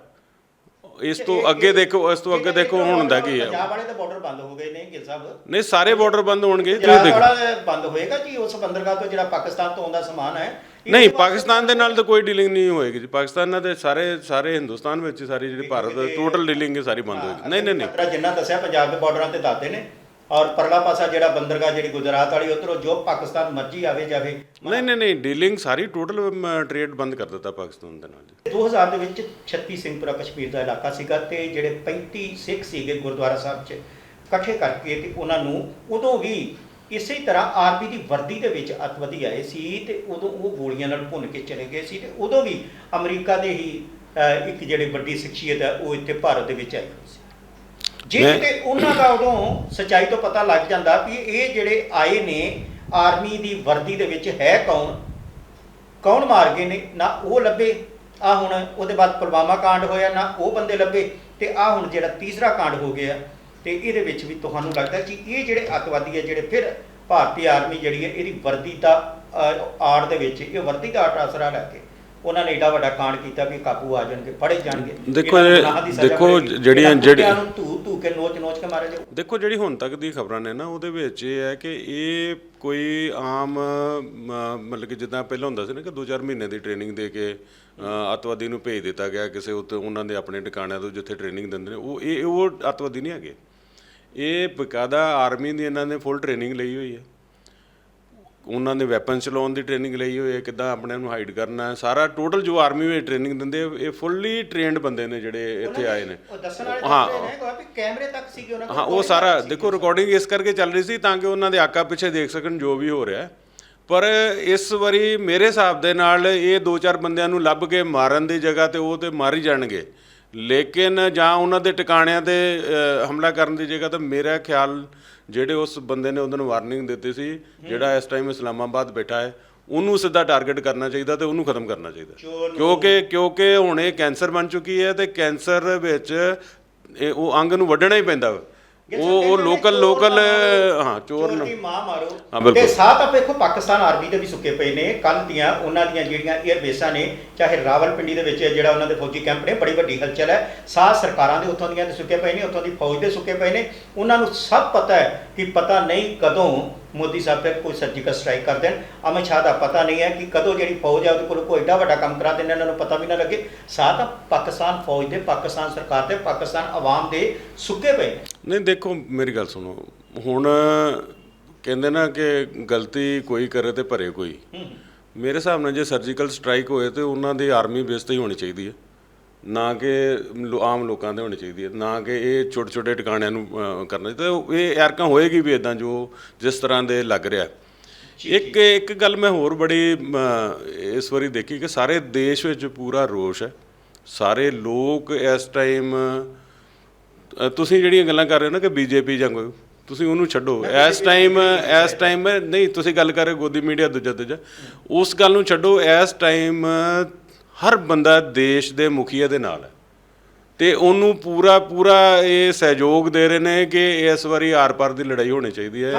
ਇਸ ਤੋਂ ਅੱਗੇ ਦੇਖੋ ਇਸ ਤੋਂ ਅੱਗੇ ਦੇਖੋ ਹੁਣ ਹੁੰਦਾ ਕੀ ਹੈ ਪੰਜਾਬ ਵਾਲੇ ਤਾਂ ਬਾਰਡਰ ਬੰਦ ਹੋ ਗਏ ਨੇ ਗਿੱਲ ਸਾਹਿਬ। ਨਹੀਂ ਸਾਰੇ ਬਾਰਡਰ ਬੰਦ ਹੋਣਗੇ ਤੁਸੀਂ ਦੇਖੋ। ਬੰਦ ਹੋਏਗਾ ਜੀ ਉਸ ਬੰਦਰਗਾਹ ਤੋਂ ਜਿਹੜਾ ਪਾਕਿਸਤਾਨ ਤੋਂ ਆਉਂਦਾ ਸਮਾਨ ਹੈ? ਨਹੀਂ ਪਾਕਿਸਤਾਨ ਦੇ ਨਾਲ ਤਾਂ ਕੋਈ ਡੀਲਿੰਗ ਨਹੀਂ ਹੋਏਗੀ ਜੀ। ਪਾਕਿਸਤਾਨ ਨਾਲ ਤੇ ਸਾਰੇ ਸਾਰੇ ਹਿੰਦੁਸਤਾਨ ਵਿੱਚ ਸਾਰੀ ਜਿਹੜੀ ਭਾਰਤ ਟੋਟਲ ਡੀਲਿੰਗ ਸਾਰੀ ਬੰਦ ਹੋਏਗੀ। ਨਹੀਂ ਨਹੀਂ ਨਹੀਂ। ਜਿੰਨਾ ਦੱਸਿਆ ਪੰਜਾਬ ਦੇ ਬਾਰਡਰਾਂ ਤੇ ਦੱਸਦੇ ਨੇ। ਔਰ ਪਰਲਾ ਪਾਸਾ ਜਿਹੜਾ ਬੰਦਰਗਾਹ ਜਿਹੜੀ ਗੁਜਰਾਤ ਵਾਲੀ ਉਧਰੋਂ ਜੋ ਪਾਕਿਸਤਾਨ ਮਰਜ਼ੀ ਆਵੇ ਜਾਵੇ। ਨਹੀਂ ਨਹੀਂ ਨਹੀਂ ਡੀਲਿੰਗ ਸਾਰੀ ਟੋਟਲ ਟ੍ਰੇਡ ਬੰਦ ਕਰ ਦਿੱਤਾ ਪਾਕਿਸਤਾਨ ਦੇ ਨਾਲ ਜੀ। 2000 ਦੇ ਵਿੱਚ 36 ਸਿੰਘਪੁਰਾ ਕਸ਼ਮੀਰ ਦਾ ਇਲਾਕਾ ਸੀਗਾ ਤੇ ਜਿਹੜੇ 35 ਸਿੱਖ ਸੀਗੇ ਗੁਰਦੁਆਰਾ ਸਾਹਿਬ 'ਚ ਇਕੱਠੇ ਕਰਕੇ ਤੇ ਉਹਨਾਂ ਨੂੰ ਉਦੋਂ ਵੀ ਇਸੇ ਤਰ੍ਹਾਂ ਆਰਮੀ ਦੀ ਵਰਦੀ ਦੇ ਵਿੱਚ ਅੱਤਵਾਦੀ ਆਏ ਸੀ ਤੇ ਉਦੋਂ ਉਹ ਗੋਲੀਆਂ ਨਾਲ ਭੁੰਨ ਕੇ ਚਲੇ ਗਏ ਸੀ ਤੇ ਉਦੋਂ ਵੀ ਅਮਰੀਕਾ ਦੇ ਹੀ ਇੱਕ ਜਿਹੜੇ ਵੱਡੀ ਸ਼ਖਸੀਅਤ ਹੈ ਉਹ ਇੱਥੇ ਭਾਰਤ ਦੇ ਵਿੱਚ ਆਈ ਜੇ ਮੈਂ- ਕਿਤੇ ਉਹਨਾਂ ਦਾ ਉਦੋਂ ਸਚਾਈ ਤੋਂ ਪਤਾ ਲੱਗ ਜਾਂਦਾ ਵੀ ਇਹ ਜਿਹੜੇ ਆਏ ਨੇ ਆਰਮੀ ਦੀ ਵਰਦੀ ਦੇ ਵਿੱਚ ਹੈ ਕੌਣ? ਕੌਣ ਮਾਰ ਗਏ ਨੇ? ਨਾ ਉਹ ਲੱਭੇ। ਆ ਹੁਣ ਉਹਦੇ ਬਾਅਦ ਪੁਲਵਾਮਾ ਕਾਂਡ ਹੋਇਆ ਨਾ ਉਹ ਬੰਦੇ ਲੱਭੇ ਤੇ ਆ ਹੁਣ ਜਿਹੜਾ ਤੀਸਰਾ ਕਾਂਡ ਹੋ ਗਿਆ ਤੇ ਇਹਦੇ ਵਿੱਚ ਵੀ ਤੁਹਾਨੂੰ ਲੱਗਦਾ ਕਿ ਇਹ ਜਿਹੜੇ ਅੱਤਵਾਦੀ ਹੈ ਜਿਹੜੇ ਫਿਰ ਭਾਰਤੀ ਆਰਮੀ ਜਿਹੜੀ ਹੈ ਇਹਦੀ ਵਰਦੀ ਦਾ ਆੜ ਦੇ ਵਿੱਚ ਇਹ ਵਰਦੀ ਦਾ ਆਟ ਆਸਰਾ ਲੈ ਕੇ ਉਹਨਾਂ ਨੇ ਏਡਾ ਵੱਡਾ ਕਾਂਡ ਕੀਤਾ ਵੀ ਕਾਬੂ ਆ ਜਾਣਗੇ ਫੜੇ ਜਾਣਗੇ। ਦੇਖੋ ਦੇਖੋ। ਜਿਹੜੀਆਂ- ਇਹਨਾਂ ਜਿਹੜੀ- ਕੁੱਤਿਆਂ ਨੂੰ ਧੂ ਧੂ ਕੇ ਨੋਚ ਨੋਚ ਕੇ ਜਾਊ ਦੇਖੋ ਜਿਹੜੀ ਹੁਣ ਤੱਕ ਦੀ ਖਬਰਾਂ ਨੇ ਨਾ ਉਹਦੇ ਵਿੱਚ ਇਹ ਹੈ ਕਿ ਇਹ ਕੋਈ ਆਮ ਮਤਲਬ ਕਿ ਜਿੱਦਾਂ ਪਹਿਲਾਂ ਹੁੰਦਾ ਸੀ ਨਾ ਕਿ 2-4 ਮਹੀਨੇ ਦੀ ਟ੍ਰੇਨਿੰਗ ਦੇ ਕੇ ਅੱਤਵਾਦੀ ਨੂੰ ਭੇਜ ਦਿੱਤਾ ਗਿਆ ਕਿਸੇ ਉੱਤੇ ਉਹਨਾਂ ਦੇ ਆਪਣੇ ਟਿਕਾਣਿਆਂ ਤੋਂ ਜਿੱਥੇ ਟ੍ਰੇਨਿੰਗ ਦਿੰਦੇ ਨੇ। ਉਹ ਇਹ ਉਹ ਅੱਤਵਾਦੀ ਨਹੀਂ ਹੈਗੇ। ਇਹ ਬਕਾਇਦਾ ਆਰਮੀ ਦੀ ਇਹਨਾਂ ਨੇ ਫੁੱਲ ਟ੍ਰੇਨਿੰਗ ਲਈ ਹੋਈ ਹੈ। ਉਹਨਾਂ ਨੇ ਵੈਪਨ ਚਲਾਉਣ ਦੀ ਟ੍ਰੇਨਿੰਗ ਲਈ ਹੋਈ ਹੈ ਕਿੱਦਾਂ ਆਪਣੇ ਆਪ ਨੂੰ ਹਾਈਡ ਕਰਨਾ ਸਾਰਾ ਟੋਟਲ ਜੋ ਆਰਮੀ ਵਿੱਚ ਟ੍ਰੇਨਿੰਗ ਦਿੰਦੇ ਇਹ ਫੁੱਲੀ ਟ੍ਰੇਨਡ ਬੰਦੇ ਨੇ ਜਿਹੜੇ ਇੱਥੇ ਆਏ ਨੇ ਉਹ ਦੱਸਣ ਵਾਲੇ ਹਾਂ ਕੈਮਰੇ ਤੱਕ ਸੀਗੇ ਉਹਨਾਂ ਕੋਲ ਹਾਂ ਉਹ ਸਾਰਾ। ਦੇਖੋ ਰਿਕਾਰਡਿੰਗ ਇਸ ਕਰਕੇ ਚੱਲ ਰਹੀ ਸੀ ਤਾਂ ਕਿ ਉਹਨਾਂ ਦੇ ਆਕਾ ਪਿੱਛੇ ਦੇਖ ਸਕਣ ਜੋ ਵੀ ਹੋ ਰਿਹਾ ਹੈ। ਪਰ ਇਸ ਵਾਰੀ ਮੇਰੇ ਹਿਸਾਬ ਦੇ ਨਾਲ ਇਹ ਦੋ ਚਾਰ ਬੰਦਿਆਂ ਨੂੰ ਲੱਭ ਕੇ ਮਾਰਨ ਦੀ ਜਗ੍ਹਾ ਤੇ ਉਹ ਤੇ ਮਾਰ ਹੀ ਜਾਣਗੇ ਲੇਕਿਨ ਜਾਂ ਉਹਨਾਂ ਦੇ ਟਿਕਾਣਿਆਂ ਤੇ ਹਮਲਾ ਕਰਨ ਦੀ ਜਗ੍ਹਾ ਤੇ ਮੇਰਾ ਖਿਆਲ ਜਿਹੜੇ ਉਸ ਬੰਦੇ ਨੇ ਉਹਨਾਂ ਨੂੰ ਵਾਰਨਿੰਗ ਦਿੱਤੀ ਸੀ ਜਿਹੜਾ ਇਸ ਟਾਈਮ ਇਸਲਾਮਾਬਾਦ ਬੈਠਾ ਹੈ ਉਹਨੂੰ ਸਿੱਧਾ ਟਾਰਗੇਟ ਕਰਨਾ ਚਾਹੀਦਾ ਤੇ ਉਹਨੂੰ ਖਤਮ ਕਰਨਾ ਚਾਹੀਦਾ। ਕਿਉਂਕਿ ਕਿਉਂਕਿ ਹੁਣ ਇਹ ਕੈਂਸਰ ਬਣ ਚੁੱਕੀ ਹੈ ਤੇ ਕੈਂਸਰ ਵਿੱਚ ਇਹ ਉਹ ਅੰਗ ਨੂੰ ਵੱਢਣਾ ਹੀ ਪੈਂਦਾ ਉਹ ਉਹ ਲੋਕਲ ਲੋਕਲ ਹਾਂ ਚੋਰ ਚੋਰ ਨਾ ਦੀ ਮਾਂ ਮਾਰੋ। ਤੇ ਸਾਥ ਆਪ ਵੇਖੋ ਪਾਕਿਸਤਾਨ ਆਰਮੀ ਦੇ ਵੀ ਸੁੱਕੇ ਪਏ ਨੇ। ਕੱਲ ਦੀਆਂ ਉਹਨਾਂ ਦੀਆਂ ਜਿਹੜੀਆਂ 에ਅਰ ਬੇਸਾਂ ਨੇ ਚਾਹੇ ਰਾਵਲਪਿੰਡੀ ਦੇ ਵਿੱਚ ਜਿਹੜਾ ਉਹਨਾਂ ਦੇ ਫੌਜੀ ਕੈਂਪ ਨੇ ਬੜੀ ਵੱਡੀ ਹਲਚਲ ਹੈ। ਸਾਥ ਸਰਕਾਰਾਂ ਦੇ ਉੱਥੋਂ ਦੀਆਂ ਦੇ ਸੁੱਕੇ ਪਏ ਨੇ ਉੱਥੋਂ ਦੀ ਫੌਜ ਦੇ ਸੁੱਕੇ ਪਏ ਨੇ। ਉਹਨਾਂ ਨੂੰ ਸਭ ਪਤਾ ਹੈ ਕਿ ਪਤਾ ਨਹੀਂ ਕਦੋਂ ਮੋਦੀ ਸਾਹਿਬ ਫਿਰ ਕੋਈ ਸਰਜੀਕਲ ਸਟ੍ਰਾਈਕ ਕਰ ਦੇਣ। ਅਮਿਤ ਸ਼ਾਹ ਦਾ ਪਤਾ ਨਹੀਂ ਹੈ ਕਿ ਕਦੋਂ ਜਿਹੜੀ ਫੌਜ ਹੈ ਉਹਦੇ ਕੋਲ ਕੋਈ ਏਡਾ ਵੱਡਾ ਕੰਮ ਕਰਾ ਦੇਣ ਇਹਨਾਂ ਨੂੰ ਪਤਾ ਵੀ ਨਾ ਲੱਗੇ। ਸਾਥ ਆ ਪਾਕਿਸਤਾਨ ਫੌਜ ਦੇ ਪਾਕਿਸਤਾਨ ਸਰਕਾਰ ਦੇ ਪਾਕਿਸਤਾਨ ਆਵਾਮ ਦੇ ਸੁੱਕੇ ਪਏ ਨਹੀਂ ਦੇਖੋ ਮੇਰੀ ਗੱਲ ਸੁਣੋ। ਹੁਣ ਕਹਿੰਦੇ ਨਾ ਕਿ ਗਲਤੀ ਕੋਈ ਕਰੇ ਤੇ ਭਰੇ ਕੋਈ। ਮੇਰੇ ਹਿਸਾਬ ਨਾਲ ਜੇ ਸਰਜੀਕਲ ਸਟ੍ਰਾਈਕ ਹੋਏ ਤੇ ਉਹਨਾਂ ਦੀ ਆਰਮੀ ਬੇਸ ਤੇ ਹੀ ਹੋਣੀ ਚਾਹੀਦੀ ਹੈ। ਨਾ ਕਿ ਆਮ ਲੋਕਾਂ ਦੇ ਹੋਣੀ ਚਾਹੀਦੀ ਹੈ ਨਾ ਕਿ ਇਹ ਛੋਟੇ ਛੋਟੇ ਟਿਕਾਣਿਆਂ ਨੂੰ ਕਰਨਾ ਚਾਹੀਦਾ। ਇਹ ਐਰਕਾਂ ਹੋਏਗੀ ਵੀ ਇਦਾਂ ਜੋ ਜਿਸ ਤਰ੍ਹਾਂ ਦੇ ਲੱਗ ਰਿਹਾ ਇੱਕ ਇੱਕ ਗੱਲ ਮੈਂ ਹੋਰ ਬੜੀ ਇਸ ਵਾਰੀ ਦੇਖੀ ਕਿ ਸਾਰੇ ਦੇਸ਼ ਵਿੱਚ ਪੂਰਾ ਰੋਸ਼ ਹੈ। ਸਾਰੇ ਲੋਕ ਇਸ ਟਾਈਮ ਤੁਸੀਂ ਜਿਹੜੀਆਂ ਗੱਲਾਂ ਕਰ ਰਹੇ ਹੋ ਨਾ ਕਿ ਬੀਜੇਪੀ ਜਾਂ ਕੋਈ ਤੁਸੀਂ ਉਹਨੂੰ ਛੱਡੋ। ਇਸ ਟਾਈਮ ਇਸ ਟਾਈਮ ਨਹੀਂ ਤੁਸੀਂ ਗੱਲ ਕਰ ਰਹੇ ਗੋਦੀ ਮੀਡੀਆ ਦੂਜਾ ਦੂਜਾ ਉਸ ਗੱਲ ਨੂੰ ਛੱਡੋ ਇਸ ਟਾਈਮ ਹਰ ਬੰਦਾ ਦੇਸ਼ ਦੇ ਮੁਖੀਆ ਦੇ ਨਾਲ ਹੈ। ਤੇ ਉਹਨੂੰ ਪੂਰਾ ਪੂਰਾ ਇਹ ਸਹਿਯੋਗ ਦੇ ਰਹੇ ਨੇ ਕਿ ਇਸ ਵਾਰੀ ਆਰ-ਪਾਰ ਦੀ ਲੜਾਈ ਹੋਣੀ ਚਾਹੀਦੀ ਹੈ।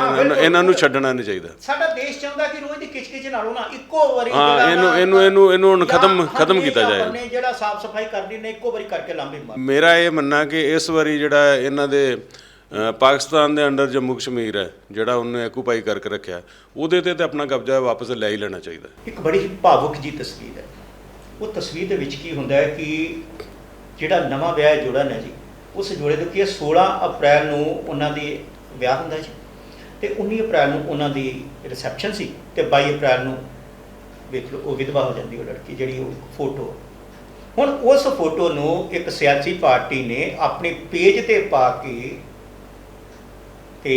ਇਹਨਾਂ ਨੂੰ- ਛੱਡਣਾ ਨਹੀਂ ਚਾਹੀਦਾ। ਸਾਡਾ ਦੇਸ਼ ਚਾਹੁੰਦਾ ਕਿ ਰੋਜ਼ ਦੀ ਕਿਚਕਿਚ ਨਾਲੋਂ ਨਾ ਇੱਕੋ ਵਾਰੀ ਹਾਂ, ਇਹਨੂੰ- ਇਹਨੂੰ- ਇਹਨੂੰ- ਇਹਨੂੰ ਹੁਣ ਖਤਮ- ਖਤਮ ਕੀਤਾ ਜਾਏ। ਜਿਹੜਾ ਸਾਫ਼ ਸਫ਼ਾਈ ਕਰਨੀ ਨੇ ਇੱਕੋ ਵਾਰੀ ਕਰਕੇ ਲਾਂਬੇ ਮਾਰ। ਮੇਰਾ ਇਹ ਮੰਨਣਾ ਕਿ ਇਸ ਵਾਰੀ ਜਿਹੜਾ ਇਹਨਾਂ ਦੇ ਪਾਕਿਸਤਾਨ ਦੇ ਅੰਡਰ ਜੰਮੂ ਕਸ਼ਮੀਰ ਹੈ ਜਿਹੜਾ ਉਹਨੇ ਐਕੂਪਾਈ ਕਰਕੇ ਰੱਖਿਆ ਉਹਦੇ ਤੇ ਤੇ ਆਪਣਾ ਕਬਜ਼ਾ ਵਾਪਸ ਲੈ ਹੀ ਲੈਣਾ ਚਾਹੀਦਾ। ਇੱਕ ਬੜੀ ਭਾਵੁਕ ਜੀ ਤਸਵੀਰ ਹੈ। ਉਹ ਤਸਵੀਰ ਦੇ ਵਿੱਚ ਕੀ ਹੁੰਦਾ ਹੈ ਕਿ ਜਿਹੜਾ ਨਵਾਂ ਵਿਆਹ ਜੋੜਾ ਹੈ ਜੀ, ਉਸ ਜੋੜੇ ਦੇ ਕੀ 16 ਅਪ੍ਰੈਲ ਨੂੰ ਉਹਨਾਂ ਦੀ ਵਿਆਹ ਹੁੰਦਾ ਜੀ ਤੇ 19 ਅਪ੍ਰੈਲ ਨੂੰ ਉਹਨਾਂ ਦੀ ਰਿਸੈਪਸ਼ਨ ਸੀ ਤੇ 22 ਅਪ੍ਰੈਲ ਨੂੰ ਵੇਖ ਲਓ ਉਹ ਵਿਧਵਾ ਹੋ ਜਾਂਦੀ ਉਹ ਲੜਕੀ ਜਿਹੜੀ ਉਹ ਫੋਟੋ ਹੁਣ ਉਸ ਫੋਟੋ ਨੂੰ ਇੱਕ ਸਿਆਸੀ ਪਾਰਟੀ ਨੇ ਆਪਣੇ ਪੇਜ ਤੇ ਪਾ ਕੇ ਤੇ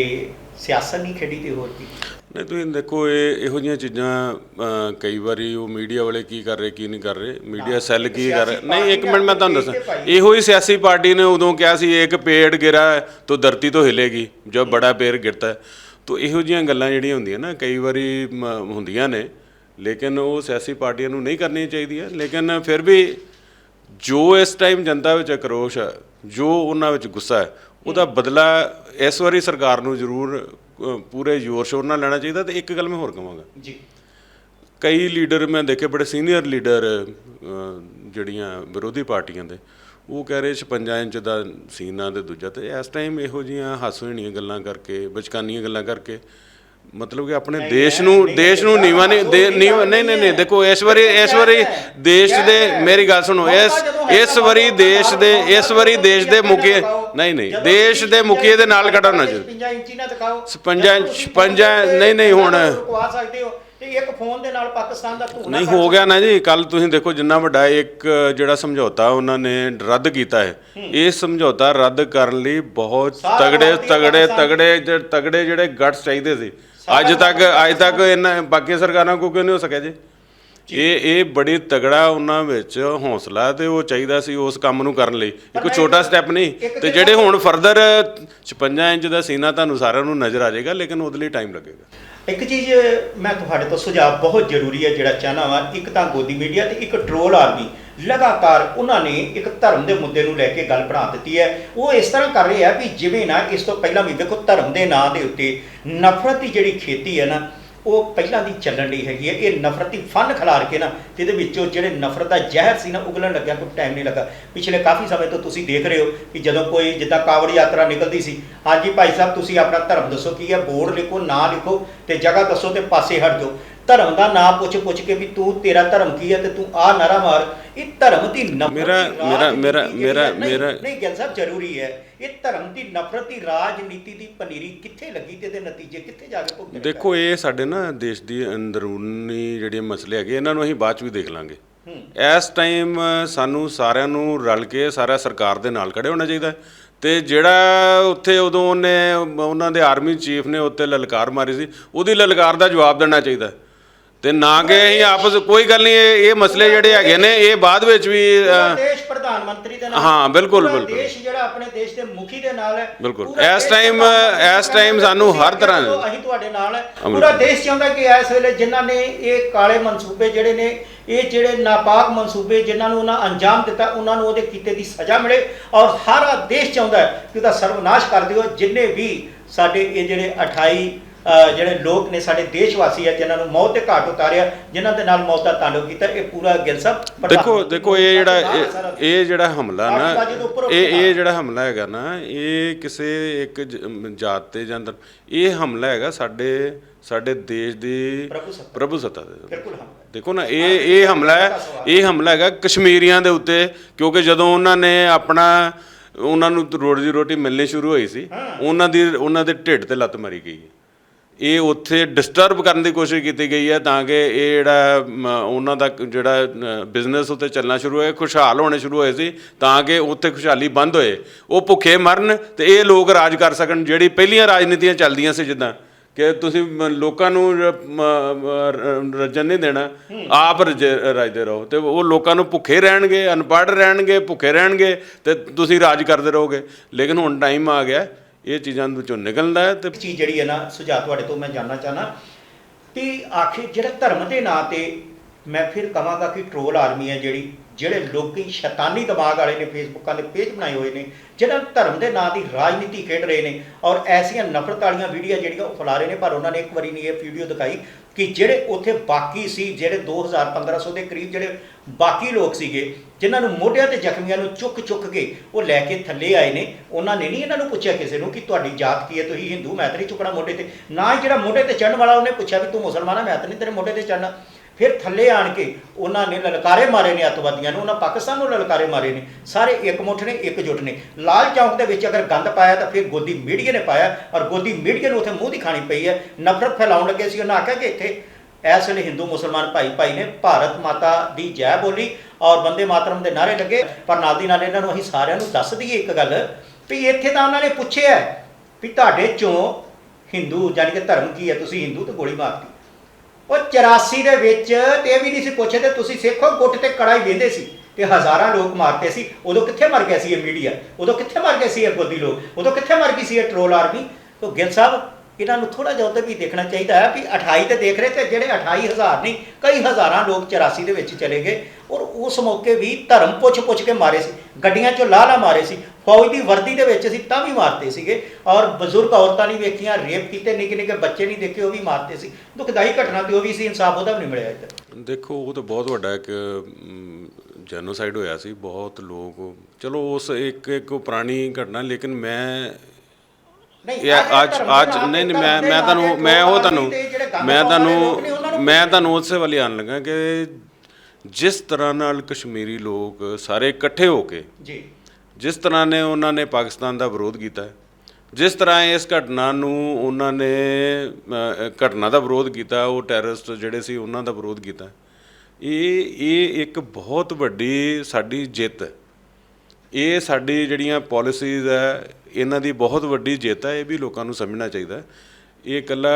ਸਿਆਸਤ ਨਹੀਂ ਖੇਡੀ ਤੇ ਹੋਰ ਕੀ। ਨਹੀਂ ਤੁਸੀਂ ਦੇਖੋ ਇਹ ਇਹੋ ਜਿਹੀਆਂ ਚੀਜ਼ਾਂ ਕਈ ਵਾਰੀ ਉਹ ਮੀਡੀਆ ਵਾਲੇ ਕੀ ਕਰ ਰਹੇ ਕੀ ਨਹੀਂ ਕਰ ਰਹੇ? ਮੀਡੀਆ ਹਾਂ, ਸੈੱਲ ਕੀ ਕਰ ਰਿਹਾ? ਨਹੀਂ ਇੱਕ ਮਿੰਟ ਮੈਂ ਤੁਹਾਨੂੰ ਦੱਸਾਂ। ਇਹੋ ਹੀ ਸਿਆਸੀ ਪਾਰਟੀ ਨੇ ਉਦੋਂ ਕਿਹਾ ਸੀ ਇੱਕ ਪੇੜ ਗਿਰਾ ਹੈ ਤਾਂ ਧਰਤੀ ਤੋਂ ਹਿਲੇਗੀ ਜਦ ਬੜਾ ਪੇੜ ਗਿਰਤਾ ਹੈ। ਤਾਂ ਇਹੋ ਜਿਹੀਆਂ ਗੱਲਾਂ ਜਿਹੜੀਆਂ ਹੁੰਦੀਆਂ ਨਾ ਕਈ ਵਾਰੀ ਹੁੰਦੀਆਂ ਨੇ ਲੇਕਿਨ ਉਹ ਸਿਆਸੀ ਪਾਰਟੀਆਂ ਨੂੰ ਨਹੀਂ ਕਰਨੀਆਂ ਚਾਹੀਦੀਆਂ। ਲੇਕਿਨ ਫਿਰ ਵੀ ਜੋ ਇਸ ਟਾਈਮ ਜਨਤਾ ਵਿੱਚ ਆਕਰੋਸ਼ ਹੈ ਜੋ ਉਹਨਾਂ ਵਿੱਚ ਗੁੱਸਾ ਹੈ ਉਹਦਾ ਬਦਲਾ ਇਸ ਵਾਰੀ ਸਰਕਾਰ ਨੂੰ ਜ਼ਰੂਰ ਪੂਰੇ ਜ਼ੋਰ ਸ਼ੋਰ ਨਾਲ ਲੈਣਾ ਚਾਹੀਦਾ ਤੇ ਇੱਕ ਗੱਲ ਮੈਂ ਹੋਰ ਕਹਾਂਗਾ। ਜੀ। ਕਈ ਲੀਡਰ ਮੈਂ ਦੇਖੇ ਬੜੇ ਸੀਨੀਅਰ ਲੀਡਰ ਜਿਹੜੀਆਂ ਵਿਰੋਧੀ ਪਾਰਟੀਆਂ ਦੇ ਉਹ ਕਹਿ ਰਹੇ 56 ਇੰਚ ਦਾ ਸੀਨਾ ਤੇ ਦੂਜਾ ਤੇ ਇਸ ਟਾਈਮ ਇਹੋ ਜੀਆਂ ਹਾਸੋਹੀਣੀਆਂ ਗੱਲਾਂ ਕਰਕੇ ਬਚਕਾਨੀਆਂ ਗੱਲਾਂ ਕਰਕੇ ਮਤਲਬ ਕਿ ਆਪਣੇ ਦੇਸ਼ ਨੂੰ ਦੇਸ਼ ਨੂੰ ਨੀਵਾ ਨਹੀਂ ਨਹੀਂ ਨਹੀਂ ਦੇਖੋ ਇਸ ਵਾਰੀ ਇਸ ਵਾਰੀ ਦੇਸ਼ ਦੇ ਮੇਰੀ ਗੱਲ ਸੁਣੋ ਇਸ ਇਸ ਵਾਰੀ ਦੇਸ਼ ਦੇ ਇਸ ਵਾਰੀ ਦੇਸ਼ ਦੇ ਮੁਖੀ ਨਹੀਂ ਨਹੀਂ ਦੇਸ਼ ਦੇ ਮੁਖੀ ਦੇ ਨਾਲ ਖੜਨਾ ਚਾਹੀਦਾ। 56 ਇੰਚੀ ਨਾ ਦਿਖਾਓ ਜਦੋਂ ਤੁਸੀਂ 56 ਨਹੀਂ, ਨਹੀਂ, ਹੁਣ- ਰੁਕਵਾ ਸਕਦੇ ਹੋ। ਤੇ ਇੱਕ ਫੋਨ ਦੇ ਨਾਲ ਪਾਕਿਸਤਾਨ ਦਾ ਧੂਣਾ ਨਹੀਂ ਹੋ ਗਿਆ ਨਾ ਜੀ ਕੱਲ ਤੁਸੀਂ ਦੇਖੋ ਜਿੰਨਾ ਵੱਡਾ ਇੱਕ ਜਿਹੜਾ ਸਮਝੌਤਾ ਉਹਨਾਂ ਨੇ ਰੱਦ ਕੀਤਾ ਹੈ। ਇਹ ਸਮਝੌਤਾ ਰੱਦ ਕਰਨ ਲਈ ਬਹੁਤ ਤਗੜੇ ਤਗੜੇ ਤਗੜੇ ਜਿਹੜੇ ਤਗੜੇ ਜਿਹੜੇ ਗਟਸ ਚਾਹੀਦੇ ਸੀ। ਅੱਜ ਤੱਕ ਅੱਜ ਤੱਕ ਇਹਨਾਂ ਬਾਕੀ ਸਰਕਾਰਾਂ ਕੋ ਕਿਉਂ ਨਹੀਂ ਹੋ ਸਕਿਆ ਜੀ? ਇਹ ਇਹ ਬੜੀ ਤਗੜਾ ਉਹਨਾਂ ਵਿੱਚ ਹੌਸਲਾ ਤੇ ਉਹ ਚਾਹੀਦਾ ਸੀ ਉਸ ਕੰਮ ਨੂੰ ਕਰਨ ਲਈ। ਇੱਕ ਛੋਟਾ ਸਟੈਪ ਨਹੀਂ ਤੇ ਜਿਹੜੇ ਹੁਣ ਫਰਦਰ 56 ਇੰਚ ਦਾ ਸੀਨਾ ਤੁਹਾਨੂੰ ਸਾਰਿਆਂ ਨੂੰ ਨਜ਼ਰ ਆ ਜਾਏਗਾ ਲੇਕਿਨ ਉਹਦੇ ਲਈ ਟਾਈਮ ਲੱਗੇਗਾ। ਇੱਕ ਚੀਜ਼ ਮੈਂ ਤੁਹਾਡੇ ਤੋਂ ਸੁਝਾਅ ਬਹੁਤ ਜ਼ਰੂਰੀ ਹੈ ਜਿਹੜਾ ਚਾਹਨਾ ਵਾਂ ਇੱਕ ਤਾਂ ਗੋਦੀ ਮੀਡੀਆ ਤੇ ਇੱਕ ਟ੍ਰੋਲ ਆਰਮੀ ਲਗਾਤਾਰ ਉਹਨਾਂ ਨੇ ਇੱਕ ਧਰਮ ਦੇ ਮੁੱਦੇ ਨੂੰ ਲੈ ਕੇ ਗੱਲ ਬਣਾ ਦਿੱਤੀ ਹੈ। ਉਹ ਇਸ ਤਰ੍ਹਾਂ ਕਰ ਰਹੇ ਆ ਵੀ ਜਿਵੇਂ ਨਾ ਇਸ ਤੋਂ ਪਹਿਲਾਂ ਵੀ ਦੇਖੋ ਧਰਮ ਦੇ ਨਾਂ ਦੇ ਉੱਤੇ ਨਫ਼ਰਤ ਦੀ ਜਿਹੜੀ ਖੇਤੀ ਹੈ ਨਾ, ਉਹ ਪਹਿਲਾਂ ਦੀ ਚੱਲਣ ਲਈ ਹੈਗੀ ਹੈ। ਇਹ ਨਫ਼ਰਤੀ ਫਨ ਖਿਲਾਰ ਕੇ ਨਾ ਤੇ ਇਹਦੇ ਵਿੱਚੋਂ ਜਿਹੜੇ ਨਫ਼ਰਤ ਦਾ ਜ਼ਹਿਰ ਸੀ ਨਾ, ਉਗਲਣ ਲੱਗਿਆ, ਕੋਈ ਟਾਈਮ ਨਹੀਂ ਲੱਗਾ। ਪਿਛਲੇ ਕਾਫੀ ਸਮੇਂ ਤੋਂ ਤੁਸੀਂ ਦੇਖ ਰਹੇ ਹੋ ਕਿ ਜਦੋਂ ਕੋਈ ਜਿੱਦਾਂ ਕਾਵੜ ਯਾਤਰਾ ਨਿਕਲਦੀ ਸੀ, ਹਾਂਜੀ ਭਾਈ ਸਾਹਿਬ, ਤੁਸੀਂ ਆਪਣਾ ਧਰਮ ਦੱਸੋ ਕੀ ਹੈ? ਬੋਰਡ ਲਿਖੋ, ਨਾਂ ਲਿਖੋ ਤੇ ਜਗ੍ਹਾ ਦੱਸੋ ਤੇ ਪਾਸੇ ਹਟ ਜਾਓ। ਧਰਮ ਦਾ ਨਾਂ ਪੁੱਛ ਪੁੱਛ ਕੇ ਵੀ ਤੂੰ ਤੇਰਾ ਧਰਮ ਕੀ ਹੈ ਤੇ ਤੂੰ ਆ ਨਾਰਾ ਮਾਰ ਇਹ ਧਰਮ ਦੀ ਨਫ਼ਰਤ ਮੇਰਾ- ਦੀ ਮੇਰਾ- ਮੇਰਾ- ਮੇਰਾ- ਮੇਰਾ- ਨਹੀਂ ਗਿੱਲ ਸਾਹਿਬ ਜ਼ਰੂਰੀ ਹੈ ਇਹ ਧਰਮ ਦੀ ਨਫ਼ਰਤ ਦੀ ਰਾਜਨੀਤੀ ਦੀ ਪਨੀਰੀ ਕਿੱਥੇ ਲੱਗੀ ਤੇ ਇਹਦੇ ਨਤੀਜੇ ਕਿੱਥੇ ਜਾ ਕੇ ਭੁਗਤਣੇ ਦੇਖੋ ਇਹ ਸਾਡੇ ਨਾ ਦੇਸ਼ ਦੀ ਅੰਦਰੂਨੀ ਜਿਹੜੇ ਮਸਲੇ ਹੈਗੇ ਇਹਨਾਂ ਨੂੰ ਅਸੀਂ ਬਾਅਦ ਚ ਵੀ ਦੇਖ ਲਾਂਗੇ ਇਸ ਟਾਈਮ ਸਾਨੂੰ ਸਾਰਿਆਂ ਨੂੰ ਰਲ ਕੇ ਸਾਰਾ ਸਰਕਾਰ ਦੇ ਨਾਲ ਖੜੇ ਹੋਣਾ ਚਾਹੀਦਾ। ਤੇ ਜਿਹੜਾ ਉੱਥੇ ਉਦੋਂ ਉਹਨੇ ਉਹਨਾਂ ਦੇ ਆਰਮੀ ਚੀਫ ਨੇ ਉੱਤੇ ਲਲਕਾਰ ਮਾਰੀ ਸੀ ਉਹਦੀ ਲਲਕਾਰ ਦਾ ਜਵਾਬ ਦੇਣਾ ਚਾਹੀਦਾ। ਤੇ ਨਾ ਕਿ ਅਸੀਂ ਆਪਸ ਕੋਈ ਗੱਲ ਨਹੀਂ ਇਹ ਇਹ ਮਸਲੇ ਜਿਹੜੇ ਹੈਗੇ ਨੇ ਇਹ ਬਾਅਦ ਵਿੱਚ ਵੀ ਅ, ਦੇਸ਼ ਪ੍ਰਧਾਨ ਮੰਤਰੀ ਦੇ ਨਾਲ ਹਾਂ, ਬਿਲਕੁਲ, ਪੂਰਾ ਬਿਲਕੁਲ। ਦੇਸ਼ ਜਿਹੜਾ ਆਪਣੇ ਦੇਸ਼ ਦੇ ਮੁਖੀ ਦੇ ਨਾਲ ਹੈ ਬਿਲਕੁਲ। ਪੂਰਾ ਇਸ ਦੇਸ਼ time- ਇਸ time ਸਾਨੂੰ ਤੁਸੀਂ ਹਰ ਤਰ੍ਹਾਂ- ਅਸੀਂ ਤੁਹਾਡੇ ਨਾਲ ਹੈ ਪੂਰਾ। ਦੇਸ਼ ਚਾਹੁੰਦਾ ਕਿ ਇਸ ਵੇਲੇ ਜਿਨ੍ਹਾਂ ਨੇ ਇਹ ਕਾਲੇ ਮਨਸੂਬੇ ਜਿਹੜੇ ਨੇ ਇਹ ਜਿਹੜੇ ਨਾਪਾਕ ਮਨਸੂਬੇ ਜਿਨ੍ਹਾਂ ਨੂੰ ਉਹਨਾਂ ਅੰਜਾਮ ਦਿੱਤਾ ਉਹਨਾਂ ਨੂੰ ਉਹਦੇ ਕੀਤੇ ਦੀ ਸਜ਼ਾ ਮਿਲੇ ਔਰ ਸਾਰਾ ਦੇਸ਼ ਚਾਹੁੰਦਾ ਹੈ ਕਿ ਉਹਦਾ ਸਰਵਨਾਸ਼ ਕਰ ਦਿਓ ਜਿੰਨੇ ਵੀ ਸਾਡੇ ਇਹ ਜਿਹੜੇ 28 ਅ, ਜਿਹੜੇ ਲੋਕ ਨੇ ਸਾਡੇ ਦੇਸ਼ ਵਾਸੀ ਹੈ ਜਿਨ੍ਹਾਂ ਨੂੰ ਮੌਤ ਦੇ ਘਾਟ ਉਤਾਰਿਆ ਜਿਨ੍ਹਾਂ ਦੇ ਨਾਲ ਮੌਤ ਦਾ ਤਾਂਡਵ ਕੀਤਾ ਇਹ ਪੂਰਾ ਗਿਲ ਸਾਹਿਬ ਦੇਖੋ ਦੇਖੋ ਇਹ ਜਿਹੜਾ ਇਹ- ਜਿਹੜਾ ਹਮਲਾ ਨਾ ਇਹ। ਇਹ ਜਿਹੜਾ ਹਮਲਾ ਹੈਗਾ ਨਾ ਇਹ ਕਿਸੇ ਇੱਕ ਜਾਤ ਤੇ ਜਾਂ ਇਹ ਹਮਲਾ ਹੈਗਾ ਸਾਡੇ ਸਾਡੇ ਦੇਸ਼ ਦੀ ਪ੍ਰਭੂ ਸੱਤਾ। ਦੇ ਬਿਲਕੁਲ ਹਾਂ ਦੇਖੋ ਨਾ ਇਹ ਇਹ ਹਮਲਾ ਹੈ ਇਹ ਹਮਲਾ ਹੈਗਾ ਕਸ਼ਮੀਰੀਆਂ ਦੇ ਉੱਤੇ ਕਿਉਂਕਿ ਜਦੋਂ ਉਹਨਾਂ ਨੇ ਆਪਣਾ ਉਹਨਾਂ ਨੂੰ ਰੋਜੀ ਰੋਟੀ ਮਿਲਣੀ ਸ਼ੁਰੂ ਹੋਈ ਸੀ ਉਹਨਾਂ ਦੀ ਉਹਨਾਂ ਦੇ ਢਿੱਡ ਤੇ ਲੱਤ ਮਾਰੀ ਗਈ ਇਹ ਉੱਥੇ ਡਿਸਟਰਬ ਕਰਨ ਦੀ ਕੋਸ਼ਿਸ਼ ਕੀਤੀ ਗਈ ਹੈ ਤਾਂ ਕਿ ਇਹ ਜਿਹੜਾ ਮ, ਉਹਨਾਂ ਦਾ ਜਿਹੜਾ ਬਿਜ਼ਨਸ ਉੱਤੇ ਚੱਲਣਾ ਸ਼ੁਰੂ ਹੋਇਆ ਖੁਸ਼ਹਾਲ ਹੋਣੇ ਸ਼ੁਰੂ ਹੋਏ ਸੀ ਤਾਂ ਕਿ ਉੱਥੇ ਖੁਸ਼ਹਾਲੀ ਬੰਦ ਹੋਏ। ਉਹ ਭੁੱਖੇ ਮਰਨ ਤੇ ਇਹ ਲੋਕ ਰਾਜ ਕਰ ਸਕਣ ਜਿਹੜੀ ਪਹਿਲੀਆਂ ਰਾਜਨੀਤੀਆਂ ਚੱਲਦੀਆਂ ਸੀ ਜਿੱਦਾਂ। ਕਿ ਤੁਸੀਂ ਲੋਕਾਂ ਨੂੰ ਰੱਜਣ ਨਹੀਂ ਦੇਣਾ ਆਪ ਰਜ- ਰਜਦੇ ਰਹੋ। ਤੇ ਉਹ ਲੋਕਾਂ ਨੂੰ ਭੁੱਖੇ ਰਹਿਣਗੇ ਅਨਪੜ੍ਹ ਰਹਿਣਗੇ ਭੁੱਖੇ ਰਹਿਣਗੇ ਤੇ ਤੁਸੀਂ ਰਾਜ ਕਰਦੇ ਰਹੋਗੇ। ਲੇਕਿਨ ਹੁਣ ਟਾਈਮ ਆ ਗਿਆ। ਇਹ ਚੀਜ਼ਾਂ ਵਿੱਚੋਂ ਨਿਕਲਦਾ ਹੈ ਤੇ ਚੀਜ਼ ਜਿਹੜੀ ਹੈ ਨਾ, ਸੁਝਾਅ ਤੁਹਾਡੇ ਤੋਂ ਮੈਂ ਜਾਨਣਾ ਚਾਹਨਾ ਕਿ ਆਖਿਰ ਜਿਹੜਾ ਧਰਮ ਦੇ ਨਾਂ ਤੇ ਮੈਂ ਫਿਰ ਕਹਾਂਗਾ ਕਿ ਟ੍ਰੋਲ ਆਰਮੀ ਹੈ ਜਿਹੜੀ, ਜਿਹੜੇ ਲੋਕੀ ਸ਼ੈਤਾਨੀ ਦਿਮਾਗ ਵਾਲੇ ਨੇ, ਫੇਸਬੁੱਕਾਂ ਦੇ ਪੇਜ ਬਣਾਏ ਹੋਏ ਨੇ ਜਿਹੜਾ ਧਰਮ ਦੇ ਨਾਂ ਦੀ ਰਾਜਨੀਤੀ ਖੇਡ ਰਹੇ ਨੇ ਔਰ ਐਸੀਆਂ ਨਫ਼ਰਤ ਵਾਲੀਆਂ ਵੀਡੀਓ ਜਿਹੜੀਆਂ ਉਹ ਫੈਲਾ ਰਹੇ ਨੇ, ਪਰ ਉਹਨਾਂ ਨੇ ਇੱਕ ਵਾਰੀ ਨਹੀਂ ਇਹ ਵੀਡੀਓ ਦਿਖਾਈ। ਕਿ ਜਿਹੜੇ ਉੱਥੇ ਬਾਕੀ ਸੀ, ਜਿਹੜੇ 2000 1500 ਦੇ ਕਰੀਬ ਜਿਹੜੇ ਬਾਕੀ ਲੋਕ ਸੀਗੇ, ਜਿਨ੍ਹਾਂ ਨੂੰ ਮੋਢਿਆਂ ਤੇ ਜ਼ਖਮੀਆਂ ਨੂੰ ਚੁੱਕ ਚੁੱਕ ਕੇ ਉਹ ਲੈ ਕੇ ਥੱਲੇ ਆਏ ਨੇ, ਉਹਨਾਂ ਨੇ ਨਹੀਂ ਇਹਨਾਂ ਨੂੰ ਪੁੱਛਿਆ ਕਿਸੇ ਨੂੰ ਕਿ ਤੁਹਾਡੀ ਜਾਤ ਕੀ ਹੈ, ਤੁਸੀਂ ਹਿੰਦੂ, ਮੈਂ ਤਾਂ ਨਹੀਂ ਚੁੱਕਣਾ ਮੋਢੇ ਤੇ, ਨਾ ਹੀ ਜਿਹੜਾ ਮੋਢੇ ਤੇ ਚੜਨ ਵਾਲਾ ਉਹਨੇ ਪੁੱਛਿਆ ਵੀ ਤੂੰ ਮੁਸਲਮਾਨ ਹੈ ਮੈਂ ਤਾਂ ਨਹੀਂ ਤੇਰੇ ਮੋਢੇ ਤੇ ਚੜਨਾ ਫਿਰ ਥੱਲੇ ਆਣ ਕੇ ਉਹਨਾਂ ਨੇ ਲਲਕਾਰੇ ਮਾਰੇ ਨੇ ਅੱਤਵਾਦੀਆਂ ਨੂੰ, ਉਹਨਾਂ ਪਾਕਿਸਤਾਨ ਨੂੰ ਲਲਕਾਰੇ ਮਾਰੇ ਨੇ। ਸਾਰੇ ਇਕਮੁੱਠ ਨੇ ਇਕਜੁੱਟ ਨੇ। ਲਾਲ ਚੌਂਕ ਦੇ ਵਿੱਚ ਅਗਰ ਗੰਦ ਪਾਇਆ ਤਾਂ ਫਿਰ ਗੋਦੀ ਮੀਡੀਆ ਨੇ ਪਾਇਆ ਔਰ ਗੋਦੀ ਮੀਡੀਆ ਨੂੰ ਉੱਥੇ ਮੂੰਹ ਦੀ ਖਾਣੀ ਪਈ ਹੈ। ਨਫ਼ਰਤ ਫੈਲਾਉਣ ਲੱਗੇ ਸੀ, ਉਹਨਾਂ ਆਖਿਆ ਕਿ ਇੱਥੇ ਇਸ ਵੇਲੇ ਹਿੰਦੂ, ਮੁਸਲਮਾਨ ਭਾਈ ਭਾਈ ਨੇ ਭਾਰਤ ਮਾਤਾ ਦੀ ਜੈ ਬੋਲੀ ਔਰ ਬੰਦੇ ਮਾਤਰਮ ਦੇ ਨਾਰੇ ਲੱਗੇ। ਪਰ ਨਾਲ ਦੀ ਨਾਲ ਇਹਨਾਂ ਨੂੰ ਅਸੀਂ ਸਾਰਿਆਂ ਨੂੰ ਦੱਸ ਦਈਏ ਇੱਕ ਗੱਲ ਵੀ ਇੱਥੇ ਤਾਂ ਉਹਨਾਂ ਨੇ ਪੁੱਛਿਆ ਵੀ ਤੁਹਾਡੇ ਚੋਂ ਹਿੰਦੂ ਜਾਨੀ ਕਿ ਧਰਮ ਕੀ ਹੈ? ਤੁਸੀਂ ਹਿੰਦੂ ਤੇ ਗੋਲੀ ਮਾਰਤੀ। ਉਹ 84 ਦੇ ਵਿੱਚ ਤੇ ਇਹ ਵੀ ਨਹੀਂ ਸੀ ਪੁੱਛਦੇ ਤੁਸੀਂ ਸਿੱਖੋ, ਗੁੱਟ ਤੇ ਕੜਾ ਹੀ ਵੇਂਦੇ ਸੀ ਤੇ ਹਜ਼ਾਰਾਂ ਲੋਕ ਮਾਰਤੇ ਸੀ। ਉਦੋਂ ਕਿੱਥੇ ਮਰ ਗਿਆ ਸੀ ਇਹ ਮੀਡੀਆ? ਉਦੋਂ ਕਿੱਥੇ ਮਰ ਗਏ ਸੀ ਇਹ ਗੋਦੀ ਲੋਕ? ਉਦੋਂ ਕਿੱਥੇ ਮਰ ਗਈ ਸੀ ਇਹ ਟ੍ਰੋਲ ਆਰਮੀ ਤੋਂ ਗਿੱਲ ਸਾਹਿਬ, ਇਹਨਾਂ ਨੂੰ ਥੋੜਾ ਜਿਹਾ ਉੱਧਰ ਵੀ ਦੇਖਣਾ ਚਾਹੀਦਾ ਹੈ ਵੀ 28 ਤੇ ਦੇਖ ਰਹੇ ਤੇ ਜਿਹੜੇ 28000 ਨਹੀਂ, ਕਈ ਹਜ਼ਾਰਾਂ ਲੋਕ 84 ਦੇ ਵਿੱਚ ਚਲੇ ਗਏ ਔਰ ਉਸ ਮੌਕੇ ਵੀ ਧਰਮ ਪੁੱਛ ਪੁੱਛ ਕੇ ਮਾਰੇ ਸੀ। ਗੱਡੀਆਂ 'ਚੋਂ ਲਾਹ ਲਾ ਮਾਰੇ ਸੀ। ਫੌਜ ਦੀ ਵਰਦੀ ਦੇ ਵਿੱਚ ਸੀ ਤਾਂ ਵੀ ਮਾਰਤੇ ਸੀਗੇ। ਔਰ ਬਜ਼ੁਰਗ ਔਰਤਾਂ ਨਹੀਂ ਵੇਖੀਆਂ ਰੇਪ ਕੀਤੇ ਨਿੱਕੇ ਨਿੱਕੇ ਬੱਚੇ ਨਹੀਂ ਦੇਖੇ ਉਹ ਵੀ ਮਾਰਤੇ ਸੀ। ਦੁਖਦਾਈ ਘਟਨਾ ਤੇ ਉਹ ਵੀ ਸੀ ਇਨਸਾਫ ਉਹਦਾ ਵੀ ਨਹੀਂ ਮਿਲਿਆ ਇੱਧਰ। ਦੇਖੋ ਉਹ ਤਾਂ ਬਹੁਤ ਵੱਡਾ ਇੱਕ ਜੈਨੋਸਾਈਡ ਹੋਇਆ ਸੀ। ਬਹੁਤ ਲੋਕ ਚਲੋ ਉਸ ਇੱਕ ਇੱਕ ਪੁਰਾਣੀ ਘਟਨਾ ਲੇਕਿਨ ਮੈਂ ਇਹ ਅੱਜ ਅੱਜ ਨਹੀਂ ਨਹੀਂ ਮੈਂ ਮੈਂ ਤੁਹਾਨੂੰ ਮੈਂ ਉਹ ਤੁਹਾਨੂੰ ਮੈਂ ਤੁਹਾਨੂੰ ਮੈਂ ਤੁਹਾਨੂੰ ਉਸੇ ਵਾਲੀ ਆਣ ਲੱਗਾ ਕਿ ਜਿਸ ਤਰ੍ਹਾਂ ਨਾਲ ਕਸ਼ਮੀਰੀ ਲੋਕ ਸਾਰੇ ਇਕੱਠੇ ਹੋ ਕੇ ਜੀ। ਜਿਸ ਤਰ੍ਹਾਂ ਨੇ ਉਹਨਾਂ ਨੇ ਪਾਕਿਸਤਾਨ ਦਾ ਵਿਰੋਧ ਕੀਤਾ ਹੈ, ਜਿਸ ਤਰ੍ਹਾਂ ਇਸ ਘਟਨਾ ਨੂੰ ਉਹਨਾਂ ਨੇ ਘਟਨਾ ਦਾ ਵਿਰੋਧ ਕੀਤਾ ਉਹ ਟੈਰਰਿਸਟ ਜਿਹੜੇ ਸੀ ਉਹਨਾਂ ਦਾ ਵਿਰੋਧ ਕੀਤਾ ਇਹ ਇਹ ਇੱਕ ਬਹੁਤ ਵੱਡੀ ਸਾਡੀ ਜਿੱਤ ਇਹ ਸਾਡੀ ਜਿਹੜੀਆਂ ਪਾਲਿਸੀਜ਼ ਹੈ ਇਹਨਾਂ ਦੀ ਬਹੁਤ ਵੱਡੀ ਜਿੱਤ ਹੈ ਇਹ ਵੀ ਲੋਕਾਂ ਨੂੰ ਸਮਝਣਾ ਚਾਹੀਦਾ ਹੈ। ਇਹ ਇਕੱਲਾ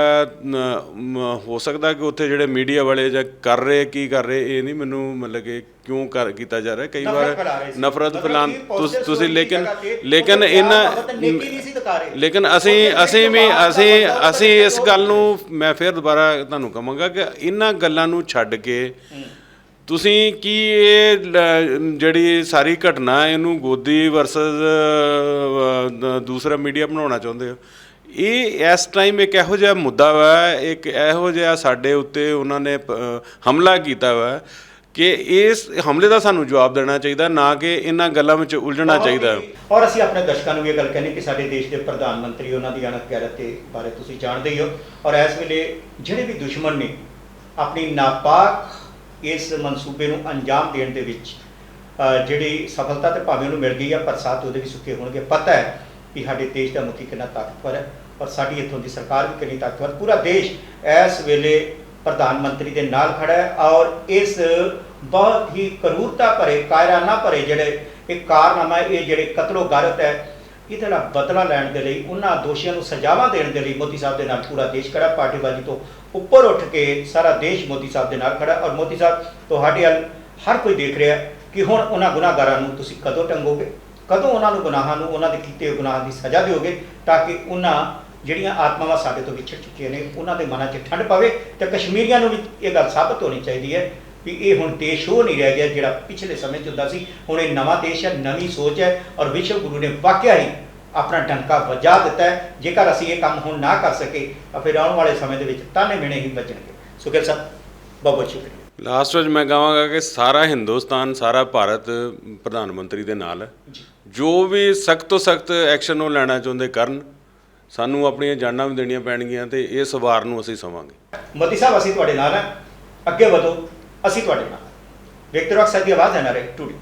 ਹੋ ਸਕਦਾ ਕਿ ਉੱਥੇ ਜਿਹੜੇ ਮੀਡੀਆ ਵਾਲੇ ਜਾਂ ਕਰ ਰਹੇ ਕੀ ਕਰ ਰਹੇ ਇਹ ਨਹੀਂ ਮੈਨੂੰ ਮਤਲਬ ਕਿ ਕਿਉਂ ਕਰ ਕੀਤਾ ਜਾ ਰਿਹਾ ਕਈ ਵਾਰ। ਨਫ਼ਰਤ ਫੈਲਾਉਣ ਤੁਸ- ਲੇਕਿਨ ਲੇਕਿਨ ਇਹਨਾਂ ਮੁਹੱਬਤ ਨੇਕੀ ਨਹੀਂ ਸੀ ਦਿਖਾ ਰਹੇ। ਲੇਕਿਨ ਅਸੀਂ ਅਸੀਂ ਵੀ ਅਸੀਂ ਅਸੀਂ ਇਸ ਗੱਲ ਨੂੰ ਮੈਂ ਫਿਰ ਦੁਬਾਰਾ ਤੁਹਾਨੂੰ ਕਹਾਂਗਾ ਕਿ ਇਹਨਾਂ ਗੱਲਾਂ ਨੂੰ ਛੱਡ ਕੇ ਤੁਸੀਂ ਕੀ ਇਹ ਜਿਹੜੀ ਸਾਰੀ ਘਟਨਾ ਇਹਨੂੰ ਗੋਦੀ ਵਰਸਸ ਦੂਸਰਾ ਮੀਡੀਆ ਬਣਾਉਣਾ ਚਾਹੁੰਦੇ ਹੋ ਇਹ ਇਸ ਟਾਈਮ ਇੱਕ ਇਹੋ ਜਿਹਾ ਮੁੱਦਾ ਵਾ ਇੱਕ ਇਹੋ ਜਿਹਾ ਸਾਡੇ ਉੱਤੇ ਉਹਨਾਂ ਨੇ ਹਮਲਾ ਕੀਤਾ ਵਾ ਕਿ ਇਸ ਹਮਲੇ ਦਾ ਸਾਨੂੰ ਜਵਾਬ ਦੇਣਾ ਚਾਹੀਦਾ ਨਾ ਕਿ ਇਹਨਾਂ ਗੱਲਾਂ ਵਿੱਚ ਉਲਝਣਾ ਚਾਹੀਦਾ। ਔਰ ਅਸੀਂ ਆਪਣੇ ਦਰਸ਼ਕਾਂ ਨੂੰ ਇਹ ਗੱਲ ਕਹਿੰਦੇ ਕਿ ਸਾਡੇ ਦੇਸ਼ ਦੇ ਪ੍ਰਧਾਨ ਮੰਤਰੀ ਉਹਨਾਂ ਦੀ ਅਣਖ ਗੈਰਤ ਦੇ ਬਾਰੇ ਤੁਸੀਂ ਜਾਣਦੇ ਹੀ ਹੋ। ਔਰ ਇਸ ਵੇਲੇ ਜਿਹੜੇ ਵੀ ਦੁਸ਼ਮਣ ਨੇ ਆਪਣੀ ਨਾਪਾਕ ਇਸ ਮਨਸੂਬੇ ਨੂੰ ਅੰਜਾਮ ਦੇਣ ਦੇ ਵਿੱਚ ਜਿਹੜੀ ਸਫਲਤਾ ਤੇ ਭਾਵੇਂ ਉਹਨੂੰ ਮਿਲ ਗਈ ਆ ਪਰ ਸਾਥ ਉਹਦੇ ਵੀ ਸੁੱਕੇ ਹੋਣਗੇ। ਪਤਾ ਹੈ ਕਿ ਸਾਡੇ ਦੇਸ਼ ਦਾ ਮੁਖੀ ਕਿੰਨਾ ਤਾਕਤਵਰ ਹੈ। ਔਰ ਸਾਡੀ ਇੱਥੋਂ ਦੀ ਸਰਕਾਰ ਵੀ ਕਿੰਨੀ ਤਾਕਤਵਰ ਪੂਰਾ ਦੇਸ਼ ਇਸ ਵੇਲੇ ਪ੍ਰਧਾਨ ਮੰਤਰੀ ਦੇ ਨਾਲ ਖੜਾ ਹੈ ਔਰ ਇਸ ਬਹੁਤ ਹੀ ਕਰੂਰਤਾ ਭਰੇ ਕਾਇਰਾਨਾ ਭਰੇ ਜਿਹੜੇ ਇਹ ਕਾਰਨਾਮਾ ਹੈ, ਇਹ ਜਿਹੜੇ ਕਤਲੋ ਗਾਰਤ ਹੈ ਇਹਦੇ ਨਾਲ ਬਦਲਾ ਲੈਣ ਦੇ ਲਈ ਉਹਨਾਂ ਦੋਸ਼ੀਆਂ ਨੂੰ ਸਜ਼ਾਵਾਂ ਦੇਣ ਦੇ ਲਈ ਮੋਦੀ ਸਾਹਿਬ ਦੇ ਨਾਲ ਪੂਰਾ ਦੇਸ਼ ਖੜਾ ਪਾਰਟੀਬਾਜ਼ੀ ਤੋਂ ਉੱਪਰ ਉੱਠ ਕੇ ਸਾਰਾ ਦੇਸ਼ ਮੋਦੀ ਸਾਹਿਬ ਦੇ ਨਾਲ ਖੜਾ ਔਰ ਮੋਦੀ ਸਾਹਿਬ ਤੁਹਾਡੇ ਵੱਲ ਹਰ ਕੋਈ ਦੇਖ ਰਿਹਾ ਕਿ ਹੁਣ ਉਹਨਾਂ ਗੁਨਾਹਗਾਰਾਂ ਨੂੰ ਤੁਸੀਂ ਕਦੋਂ ਟੰਗੋਗੇ? ਕਦੋਂ ਉਹਨਾਂ ਨੂੰ ਗੁਨਾਹਾਂ ਨੂੰ ਉਹਨਾਂ ਦੇ ਕੀਤੇ ਹੋਏ ਗੁਨਾਹਾਂ ਦੀ ਸਜ਼ਾ ਦਿਓਗੇ ਤਾਂ ਕਿ ਉਹਨਾਂ ਜਿਹੜੀਆਂ ਆਤਮਾਵਾਂ ਸਾਡੇ ਤੋਂ ਵਿਛੜ ਚੁੱਕੀਆਂ ਨੇ ਉਹਨਾਂ ਦੇ ਮਨਾਂ 'ਚ ਠੰਡ ਪਵੇ ਤੇ ਕਸ਼ਮੀਰੀਆਂ ਨੂੰ ਵੀ ਇਹ ਗੱਲ ਸਾਬਤ ਹੋਣੀ ਚਾਹੀਦੀ ਹੈ ਵੀ ਇਹ ਹੁਣ ਦੇਸ਼ ਉਹ ਨਹੀਂ ਰਹਿ ਗਿਆ ਜਿਹੜਾ ਪਿਛਲੇ ਸਮੇਂ 'ਚ ਹੁੰਦਾ ਸੀ। ਹੁਣ ਇਹ ਨਵਾਂ ਦੇਸ਼ ਹੈ ਨਵੀਂ ਸੋਚ ਹੈ ਔਰ ਵਿਸ਼ਵ ਗੁਰੂ ਨੇ ਵਾਕਿਆ ਹੀ ਆਪਣਾ ਡੰਕਾ ਵਜਾ ਦਿੱਤਾ ਹੈ। ਜੇਕਰ ਅਸੀਂ ਇਹ ਕੰਮ ਹੁਣ ਨਾ ਕਰ ਸਕੇ ਤਾਂ ਫਿਰ ਆਉਣ ਵਾਲੇ ਸਮੇਂ ਦੇ ਵਿੱਚ ਤਾਨੇ ਮਿਹਣੇ ਹੀ ਵੱਜਣਗੇ। ਸੁਖੇਲ ਸਾਹਿਬ ਬਹੁਤ ਬਹੁਤ ਸ਼ੁਕਰੀਆ। ਲਾਸਟ ਵਿੱਚ ਮੈਂ ਕਹਾਂਗਾ ਕਿ ਸਾਰਾ ਹਿੰਦੁਸਤਾਨ ਸਾਰਾ ਭਾਰਤ ਪ੍ਰਧਾਨ ਮੰਤਰੀ ਦੇ ਨਾਲ ਹੈ। ਜੋ ਵੀ ਸਖਤ ਤੋਂ ਸਖਤ ਐਕਸ਼ਨ ਉਹ ਲੈਣਾ ਚਾਹੁੰਦੇ ਕਰਨ ਸਾਨੂੰ ਆਪਣੀਆਂ ਜਾਨਾਂ ਵੀ ਦੇਣੀਆਂ ਪੈਣਗੀਆਂ ਤੇ ਇਸ ਵਾਰ ਨੂੰ ਅਸੀਂ ਸਵਾਂਗੇ ਮੋਦੀ ਸਾਹਿਬ, ਅਸੀਂ ਤੁਹਾਡੇ ਨਾਲ ਹਾਂ। ਅੱਗੇ ਵਧੋ। ਅਸੀਂ ਤੁਹਾਡੇ ਨਾਲ ਵਿਅਕਤੀ ਅਕਸਰ ਦੀ ਆਵਾਜ਼ ਹੈ ਨਾ ਰੇ ਟੂਡੀ